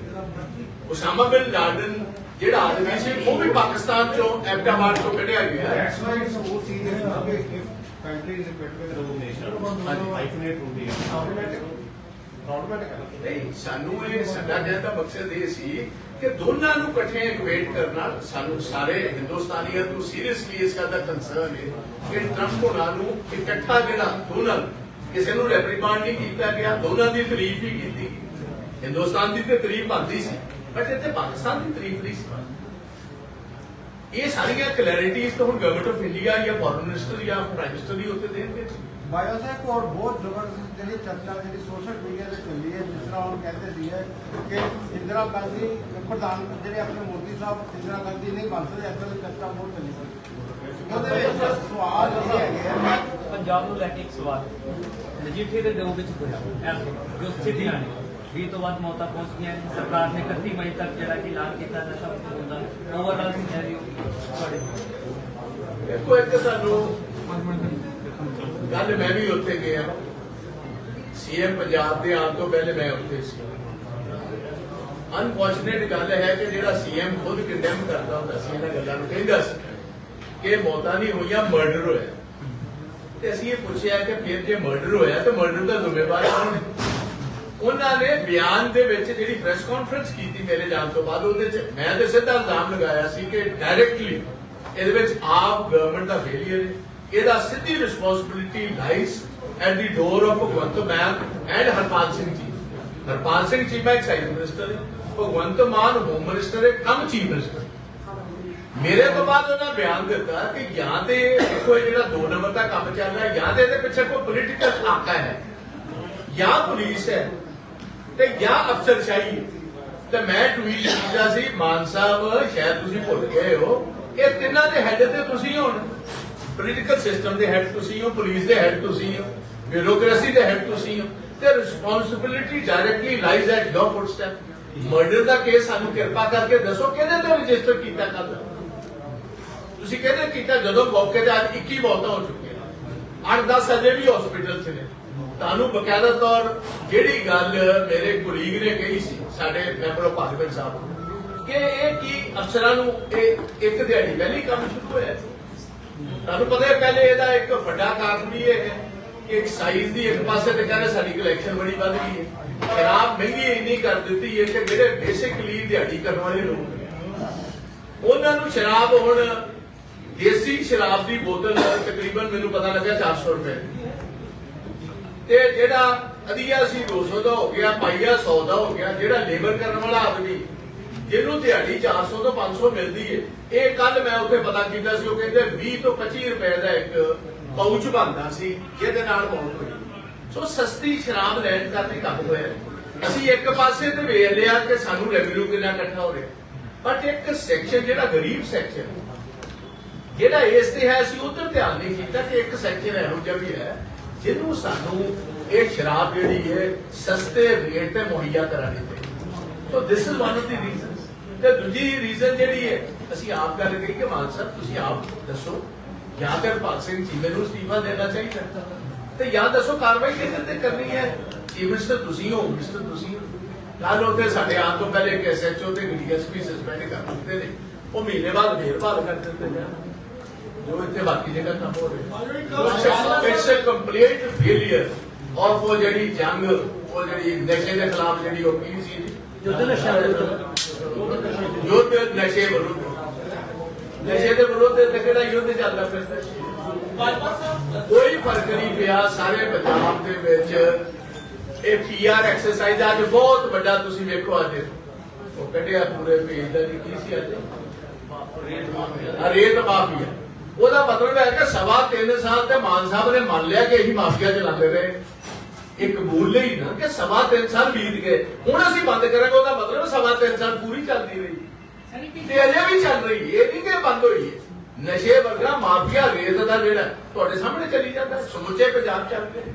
ਉਸਾਮਾ ਬਿਨ ਲਾਡਨ ਜਿਹੜਾ ਆਦਮੀ ਸੀ ਉਹ ਵੀ ਪਾਕਿਸਤਾਨ ਚੋਂ ਐਬਟਾਬਾਦ ਚੋਂ ਕੱਢਿਆ ਗਿਆ That's why it's so serious now if if country is equipped with rogue nation and hyphenate ਹੁੰਦੀ ਹੈ problematic problematic ਹੈ ਨਹੀਂ ਸਾਨੂੰ ਇਹ ਸਾਡਾ ਕਹਿਣ ਦਾ ਮਕਸਦ ਇਹ ਸੀ ਕਿ ਦੋਨਾਂ ਨੂੰ ਇਕੱਠੇ ਇਕੁਏਟ ਕਰਨਾ ਸਾਨੂੰ ਸਾਰੇ ਹਿੰਦੁਸਤਾਨੀਆਂ ਨੂੰ ਸੀਰੀਅਸਲੀ ਇਸ ਗੱਲ ਦਾ ਕੰਸਰਨ ਹੈ ਕਿ ਟਰੰਪ ਹੋਣਾ ਨੂੰ ਇਕੱਠਾ ਜਿਹੜਾ ਦੋਨਾਂ ਨੂੰ, ਕਿਸੇ ਨੂੰ ਰੈਪਰੀਮਾਂਡ ਨਹੀਂ ਕੀਤਾ ਗਿਆ ਦੋਨਾਂ ਦੀ ਤਾਰੀਫ ਹੀ ਕੀਤੀ। ਹਿੰਦੁਸਤਾਨ ਦੀ ਤੇ ਤਾਰੀਫ ਬਣਦੀ ਸੀ। ਬਟ ਇੱਥੇ ਪਾਕਿਸਤਾਨ ਦੀ ਤਾਰੀਫ ਨਹੀਂ ਸੀ ਬਣਦੀ। ਇਹ ਸਾਰੀਆਂ ਕਲੈਰਿਟੀਜ਼ ਤਾਂ ਹੁਣ ਗਵਰਨਮੈਂਟ ਆਫ ਇੰਡੀਆ ਜਾਂ ਫੋਰਨ ਮਿਨਿਸਟਰ ਜਾਂ ਪ੍ਰਾਈਮ ਮਿਨਿਸਟਰ ਹੀ ਉੱਤੇ ਦੇਣਗੇ ਬਾਇਓ ਸਾਹਿਬ ਔਰ ਬਹੁਤ ਜ਼ਬਰਦਸਤ ਜਿਹੜੀ ਚਰਚਾ ਜਿਹੜੀ ਸੋਸ਼ਲ ਮੀਡੀਆ ਤੇ ਚੱਲੀ ਹੈ ਜਿਸ ਤਰ੍ਹਾਂ ਹੁਣ ਕਹਿੰਦੇ ਸੀ ਕਿ ਇੰਦਰਾ ਗਾਂਧੀ ਪ੍ਰਧਾਨ ਜਿਹੜੇ ਆਪਣੇ ਮੋਦੀ ਸਾਹਿਬ ਇੰਦਰਾ ਗਾਂਧੀ ਨਹੀਂ ਬਣ ਸਕਦੇ ਇਸ ਤਰ੍ਹਾਂ ਦੀ ਚਰਚਾ ਬਹੁਤ ਚੱਲੀ ਸੀ ਉਹਦੇ ਵਿੱਚ ਸਵਾਲ ਇਹ ਹੈਗੇ ਆ ਪੰਜਾਬ ਨੂੰ ਲੈ ਕੇ ਇੱਕ ਸਵਾਲ ਮਜੀਠੇ ਦੇ ਦਿਓ ਵਿੱਚ ਹੋਇਆ ਇਸ ਵਕਤ ਜੋ ਸਥਿਤੀਆਂ ਨੇ ਵੀਹ ਤੋਂ ਵੱਧ ਮੌਤਾਂ ਪਹੁੰਚ ਸਰਕਾਰ ਨੇ 31 ਮਈ ਤੱਕ ਜਿਹੜਾ ਕਿ ਐਲਾਨ ਕੀਤਾ ਨਸ਼ਾ ਮੁਕਤ ਦਾ। ਓਵਰਆਲ ਸਿਨੈਰੀਓ ਤੁਹਾਡੇ ਦੇਖੋ, ਇੱਕ ਸਾਨੂੰ ਕੱਲ ਮੈਂ ਵੀ ਉੱਥੇ ਗਿਆ। ਸੀਐਮ ਪੰਜਾਬ ਦੇ ਆਉਣ ਤੋਂ ਪਹਿਲੇ ਮੈਂ ਉੱਥੇ ਸੀ। ਅਨਫੋਰਚੂਨੇਟ ਗੱਲ ਹੈ ਕਿ ਜਿਹੜਾ ਸੀਐਮ ਖੁਦ ਕੰਡੈਮ ਕਰਦਾ ਹੁੰਦਾ ਸੀ, ਇਹਨਾਂ ਗੱਲਾਂ ਨੂੰ ਕਹਿੰਦਾ ਸੀ ਕਿ ਮੌਤਾਂ ਨਹੀਂ ਹੋਈਆਂ ਮਰਡਰ ਹੋਇਆ। ਤੇ ਅਸੀਂ ਇਹ ਪੁੱਛਿਆ ਕਿ ਫਿਰ ਜੇ ਮਰਡਰ ਹੋਇਆ, ਤਾਂ ਮਰਡਰ ਦਾ ਜ਼ਿੰਮੇਵਾਰ ਕੌਣ ਹੈ? ਉਹਨਾਂ ਨੇ ਬਿਆਨ ਦੇ ਵਿੱਚ ਜਿਹੜੀ ਪ੍ਰੈਸ ਕਾਨਫਰੰਸ ਕੀਤੀ ਮੇਰੇ ਜਾਣ ਤੋਂ ਬਾਅਦ, ਉਹਦੇ ਚ ਮੈਂ ਤੇ ਸਿੱਧਾ ਇਲਜ਼ਾਮ ਲਗਾਇਆ ਸੀ ਕਿ ਡਾਇਰੈਕਟਲੀ ਇਹਦੇ ਵਿੱਚ ਆਪ ਗਵਰਨਮੈਂਟ ਦਾ ਫੇਲਿਅਰ ਇਹਦਾ ਸਿੱਧੀ responsibility lies at the door of Bhagwant Mann and Harpal Singh ji. Harpal Singh chief excise minister ਹੈ। ਭਗਵੰਤ ਮਾਨ ਹੋਮ ਮਿਨਿਸਟਰ ਹੈ, ਕਮ ਚੀਫ ਮਿਨਿਸਟਰ ਮੇਰੇ ਤੋਂ ਬਾਅਦ ਉਹਨਾਂ ਬਿਆਨ ਦਿੱਤਾ ਕਿ ਜਾਂ ਤੇ ਕੋਈ ਜਿਹੜਾ ਦੋ ਨੰਬਰ ਦਾ ਕੰਮ ਚੱਲ ਰਿਹਾ, ਜਾਂ ਤੇ ਇਹਦੇ ਪਿੱਛੇ ਕੋਈ ਪੋਲੀਟੀਕਲ ਆਕਾ ਹੈ, ਜਾਂ ਪੁਲਿਸ ਹੈ। ਤੇ ਜਾਂ ਅਫਸਰਸ਼ਾਹੀ ਤੇ ਮੈਂ ਟਵੀਟ ਕੀਤਾ ਸੀ, ਮਾਨ ਸਾਹਿਬ, ਸ਼ਾਇਦ ਤੁਸੀਂ ਭੁੱਲ ਗਏ ਹੋ। ਇਹ ਤਿੰਨਾਂ ਦੇ ਹੈੱਡ ਤੇ ਤੁਸੀਂ ਹੋ ਪੋਲੀਟੀਕਲ ਸਿਸਟਮ ਦੇ ਹੈੱਡ ਤੁਸੀਂ ਹੋ ਪੁਲਿਸ ਦੇ ਹੈੱਡ ਤੁਸੀਂ ਹੋ ਬਿਊਰੋਕ੍ਰੇਸੀ ਦੇ ਹੈੱਡ ਤੁਸੀਂ ਹੋ। ਤੇ responsibility directly lies at your footstep murder the case ਸਾਨੂੰ ਕਿਰਪਾ ਕਰਕੇ ਦੱਸੋ, ਕਿਹਦੇ ਤੇ ਰਜਿਸਟਰ ਕੀਤਾ ਕੱਲ ਤੁਸੀਂ ਕਹਿੰਦੇ ਕੀਤਾ ਜਦੋਂ ਮੌਕੇ ਤੇ ਅੱਜ 21 ਮੌਤਾਂ ਹੋ ਚੁੱਕੀਆਂ। 8-10 ਅਜੇ ਵੀ ਹਸਪੀਟਲ 'ਚ ਨੇ। ਤੁਹਾਨੂੰ ਬਕਾਇਦਾ ਤੌਰ ਜਿਹੜੀ ਗੱਲ ਮੇਰੇ ਕੁਲੀਗ ਨੇ ਕਹੀ ਸੀ, ਸਾਡੇ ਮੈਂਬਰ ਆਫ ਪਾਰਲੀਮੈਂਟ ਸਾਹਿਬ ਕਿ ਇਹ ਕੀ ਅਫਸਰਾਂ ਨੂੰ, ਇਹ ਇੱਕ ਦਿਹਾੜੀ ਪਹਿਲੀ ਕੰਮ ਸ਼ੁਰੂ ਹੋਇਆ ਸੀ। ਤੁਹਾਨੂੰ ਪਤਾ ਹੈ ਪਹਿਲੇ ਇਹਦਾ ਇੱਕ ਵੱਡਾ ਕਾਰਨ ਵੀ ਇਹ ਹੈ ਕਿ ਇੱਕ ਸਾਈਜ਼ ਦੀ ਇੱਕ ਪਾਸੇ ਤੇ ਕਹਿੰਦੇ ਸਾਡੀ ਕਲੈਕਸ਼ਨ ਬੜੀ ਵੱਧ ਗਈ ਹੈ। ਸ਼ਰਾਬ ਮਹਿੰਗੀ ਇੰਨੀ ਕਰ ਦਿੱਤੀ ਹੈ ਕਿ ਜਿਹੜੇ ਬੇਸਿਕਲੀ ਦਿਹਾੜੀ ਕਰਨ ਵਾਲੇ ਲੋਕ ਉਹਨਾਂ ਨੂੰ ਸ਼ਰਾਬ ਹੁਣ ਦੇਸੀ ਸ਼ਰਾਬ ਦੀ ਬੋਤਲ ਤਕਰੀਬਨ ਮੈਨੂੰ ਪਤਾ ਲੱਗਾ 400 ਰੁਪਏ। ਤੇ ਜਿਹੜਾ ਅਧੀਆ ਸੀ 200 ਦਾ ਹੋ ਗਿਆ ਪਾਈਆ 100 ਦਾ ਹੋ ਗਿਆ, ਜਿਹੜਾ ਲੇਬਰ ਕਰਨ ਵਾਲਾ ਆਦਮੀ, ਜਿਹਨੂੰ ਦਿਹਾੜੀ 400 ਤੋਂ 500 ਮਿਲਦੀ ਏ, ਇਹ ਕੱਲ ਮੈਂ ਉੱਥੇ ਪਤਾ ਕੀਤਾ ਸੀ, ਉਹ ਕਹਿੰਦੇ 20 ਤੋਂ 25 ਰੁਪਏ ਦਾ ਇੱਕ ਪਾਊਚ ਬਣਦਾ ਸੀ, ਜਿਹਦੇ ਨਾਲ ਮੌਤ ਹੋਈ। ਸੋ ਸਸਤੀ ਸ਼ਰਾਬ ਲੈਣ ਕਰਕੇ ਕੰਮ ਹੋਇਆ। ਅਸੀਂ ਇੱਕ ਪਾਸੇ ਤੇ ਵੇਖ ਲਿਆ ਕਿ ਸਾਨੂੰ ਰੈਵਨਿਊ ਕਿੰਨਾ ਇਕੱਠਾ ਹੋ ਰਿਹਾ। ਬਟ ਇੱਕ ਸੈਕਸ਼ਨ ਜਿਹੜਾ ਗਰੀਬ ਸੈਕਸ਼ਨ ਜਿਹੜਾ ਇਸ ਤੇ ਹੈ, ਅਸੀਂ ਉਧਰ ਧਿਆਨ ਨਹੀਂ ਕੀਤਾ ਕਿ ਇੱਕ ਸੈਕਸ਼ਨ ਇਹੋ ਜਿਹਾ ਵੀ ਹੈ। ਜਿਹਨੂੰ ਸਾਨੂੰ ਇਹ ਸ਼ਰਾਬ ਜਿਹੜੀ ਹੈ ਸਸਤੇ ਰੇਟ ਤੇ ਮੁਹੱਈਆ ਕਰਾਣੀ ਚਾਹੀਦੀ so this is one of the reasons ਤੇ ਦੂਜੀ ਰੀਜ਼ਨ ਜਿਹੜੀ ਹੈ, ਅਸੀਂ ਆਪ ਗੱਲ ਕਰੀ ਕਿ ਮਾਨ ਸਾਹਿਬ, ਤੁਸੀਂ ਆਪ ਦੱਸੋ ਜਾਂ ਤੇ ਭਗਤ ਸਿੰਘ ਚੀਮੇ ਨੂੰ ਅਸਤੀਫਾ ਦੇਣਾ ਚਾਹੀਦਾ। ਤੇ ਜਾਂ ਦੱਸੋ, ਕਾਰਵਾਈ ਕਿਹਦੇ ਤੇ ਕਰਨੀ ਹੈ? ਚੀਫ ਮਿਨਿਸਟਰ ਤੁਸੀਂ ਹੋ ਮਿਨਿਸਟਰ ਤੁਸੀਂ ਕੱਲ ਉੱਥੇ ਸਾਡੇ ਆਉਣ ਤੋਂ ਪਹਿਲੇ ਇੱਕ ਐਸਐਚਓ ਤੇ ਡੀਐਸਪੀ ਸਸਪੈਂਡ ਕਰ ਦਿੱਤੇ ਨੇ। ਉਹ ਮਹੀਨੇ ਬਾਅਦ ਫੇਰ ਬਹਾਲ ਕਰ ਦਿੱਤੇ ਜਾਣ ਜੋ ਇੱਥੇ ਬਾਕੀ ਜਗ੍ਹਾ ਕੰਮ ਹੋ ਰਿਹਾ it's a complete failure of ਉਹ ਜਿਹੜੀ ਜੰਗ ਉਹ ਜਿਹੜੀ ਨਸ਼ੇ ਦੇ ਖਿਲਾਫ ਜਿਹੜੀ ਉਹ ਕੀ ਸੀ ਯੁੱਧ ਨਸ਼ਾ ਵਿਰੁੱਧ। ਯੁੱਧ ਨਸ਼ੇ ਵਿਰੁੱਧ ਨਸ਼ੇ ਦੇ ਵਿਰੁੱਧ ਤੇ ਕਿਹੜਾ ਯੁੱਧ ਚੱਲਦਾ ਫਿਰਦਾ ਕੋਈ ਫ਼ਰਕ ਨਹੀਂ ਪਿਆ ਸਾਰੇ ਪੰਜਾਬ ਦੇ ਵਿੱਚ ਇਹ ਪੀਆਰ ਐਕਸਰਸਾਈਜ਼ ਅੱਜ ਬਹੁਤ ਵੱਡਾ ਤੁਸੀਂ ਵੇਖੋ ਅੱਜ। ਉਹ ਕੱਢਿਆ ਪੂਰੇ ਪੇਜ ਦਾ ਉਹਦਾ ਮਤਲਬ ਹੈ ਕਿ ਸਵਾ ਤਿੰਨ ਸਾਲ ਤੇ ਮਾਨ ਸਾਹਿਬ ਨੇ ਮੰਨ ਲਿਆ ਕਿ ਇਹੀ ਮਾਫੀਆ ਚਲਾਉਂਦੇ ਰਹੇ ਇੱਕ ਬੋਲੇ ਹੀ ਨਾ ਕਿ ਸਵਾ ਤਿੰਨ ਸਾਲ ਬੀਤ ਗਏ ਹੁਣ ਅਸੀਂ ਬੰਦ ਕਰਾਂਗੇ ਉਹਦਾ ਮਤਲਬ ਸਵਾ ਤਿੰਨ ਸਾਲ ਪੂਰੀ ਚੱਲਦੀ ਰਹੀ ਤੇ ਅਜੇ ਵੀ ਚੱਲ ਰਹੀ ਹੈ ਇਹ ਨਹੀਂ ਕਿ ਬੰਦ ਹੋਈ ਹੈ ਨਸ਼ੇ ਵਰਗਾ ਮਾਫੀਆ ਰੇਤ ਦਾ ਜਿਹੜਾ ਤੁਹਾਡੇ ਸਾਹਮਣੇ ਚੱਲੀ ਜਾਂਦਾ ਸਮੁੱਚੇ ਪੰਜਾਬ ਚੱਲ ਰਿਹਾ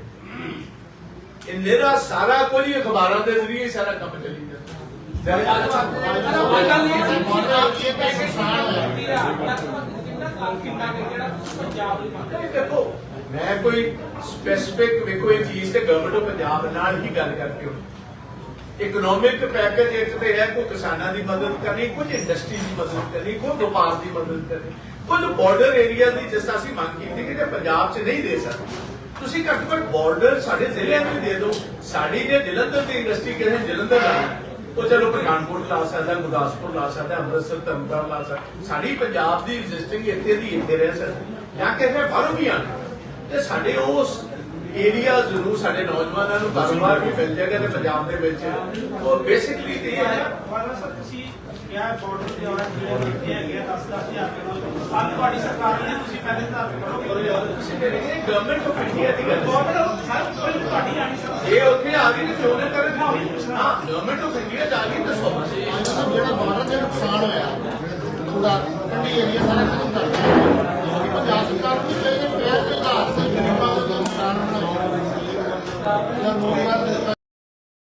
ਇਹ ਨਿਹਰਾ ਸਾਰਾ ਕੁਝ ਅਖਬਾਰਾਂ ਦੇ ਜ਼ਰੀਏ ਸਾਰਾ ਕੰਮ ਚੱਲੀ ਜਾਂਦਾ ਨਹੀਂ ਦੇਖੋ ਮੈਂ ਕੋਈ ਸਪੈਸਿਫਿਕ ਵੇਖੋ, ਇਹ ਚੀਜ਼ ਤੇ ਗਵਰਨਮੈਂਟ ਆਫ ਪੰਜਾਬ ਨਾਲ ਹੀ ਗੱਲ ਕਰਕੇ ਹੋ ਇਕਨੋਮਿਕ ਪੈਕੇਜ ਇੱਕ ਤੇ ਹੈ, ਕੋਈ ਕਿਸਾਨਾਂ ਦੀ ਮਦਦ ਕਰਨੀ, ਕੁਝ ਇੰਡਸਟਰੀ ਦੀ ਮਦਦ ਕਰਨੀ, ਕੋਈ ਵਪਾਰ ਦੀ ਮਦਦ ਕਰਨੀ। ਕੁਝ ਬਾਰਡਰ ਏਰੀਆ ਦੀ ਜਿਸ ਤਰ੍ਹਾਂ ਅਸੀਂ ਮੰਗ ਕੀਤੀ ਕਿ ਜੇ ਪੰਜਾਬ 'ਚ ਨਹੀਂ ਦੇ ਸਕਦੇ, ਤੁਸੀਂ ਘੱਟੋ ਘੱਟ ਬਾਰਡਰ ਸਾਡੇ ਜ਼ਿਲ੍ਹਿਆਂ ਨੂੰ ਦੇ ਦਿਓ। ਸਾਡੀ ਜੇ ਜਲੰਧਰ ਦੀ ਇੰਡਸਟਰੀ ਕਿਸੇ ਜਲੰਧਰ ਲਾਣੀ ਉਹ ਚਲੋ ਪਠਾਨਕੋਟ ਲਾ ਸਕਦਾ ਗੁਰਦਾਸਪੁਰ ਲਾ ਸਕਦਾ ਅੰਮ੍ਰਿਤਸਰ ਤਰਨਤਾਰਨ ਲਾ ਸਕਦਾ। ਸਾਡੀ ਪੰਜਾਬ ਦੀ ਐਗਜ਼ਿਸਟਿੰਗ ਇੱਥੇ ਦੀ ਇੱਥੇ ਰਹਿ ਸਕਦੀ ਜਾਂ ਕਿਸੇ ਬਾਹਰੋਂ ਵੀ ਆਣਾ ਤੇ ਸਾਡੇ ਉਸ ਏਰੀਆਜ਼ ਨੂੰ ਸਾਡੇ ਨੌਜਵਾਨਾਂ ਨੂੰ ਕਾਰੋਬਾਰ ਵੀ ਮਿਲ ਜਾਏਗਾ ਤੇ ਪੰਜਾਬ ਦੇ ਵਿੱਚ। ਉਹ ਬੇਸਿਕਲੀ ਤੇ ਇਹ ਹੈ। ਵਾਲਾ ਸਰ ਤੁਸੀਂ ਕਿਹਾ ਬਾਰਡਰ ਤੇ ਆਉਣਾ ਕੀਤੇ ਹੈਗੇ 10 10000 ਕਰੋੜ ਅੱਜ ਤੁਹਾਡੀ ਸਰਕਾਰ ਨੇ ਤੁਸੀਂ ਪਹਿਲੇ ਤਾਂ ਕਰੋਗੇ ਇਹ ਗਵਰਨਮੈਂਟ ਆਫ ਇੰਡੀਆ ਦੀ ਗੱਲ ਗਵਰਨਮੈਂਟ ਸਰ ਤੁਹਾਡੀ ਆਣੀ ਇਹ ਉੱਥੇ ਆ ਗਈ ਤੇ ਕਿਉਂ ਨਾ ਕਰਨ ਹਾਂ ਗਵਰਨਮੈਂਟ ਆਫ ਇੰਡੀਆ ਚ ਆ ਗਈ ਜਿਹੜਾ ਬਾਹਰ ਦੇ ਨੁਕਸਾਨ ਹੋਇਆ। ਪੂਰਾ ਕੰਢੀ ਏਰੀਆ ਸਾਰਾ ਖਤਮ ਕਰ ਦਿੱਤਾ ਕਿ ਪੰਜਾਬ ਸਰਕਾਰ ਨੂੰ ਚਾਹੀਦਾ ਪਿਆ ਕਿ ਆਧਾਰ ਗਰੀਬਾਂ ਦਾ ਨੁਕਸਾਨ ਬਣਾਇਆ ਜਾਂ ਨੌਜਵਾਨ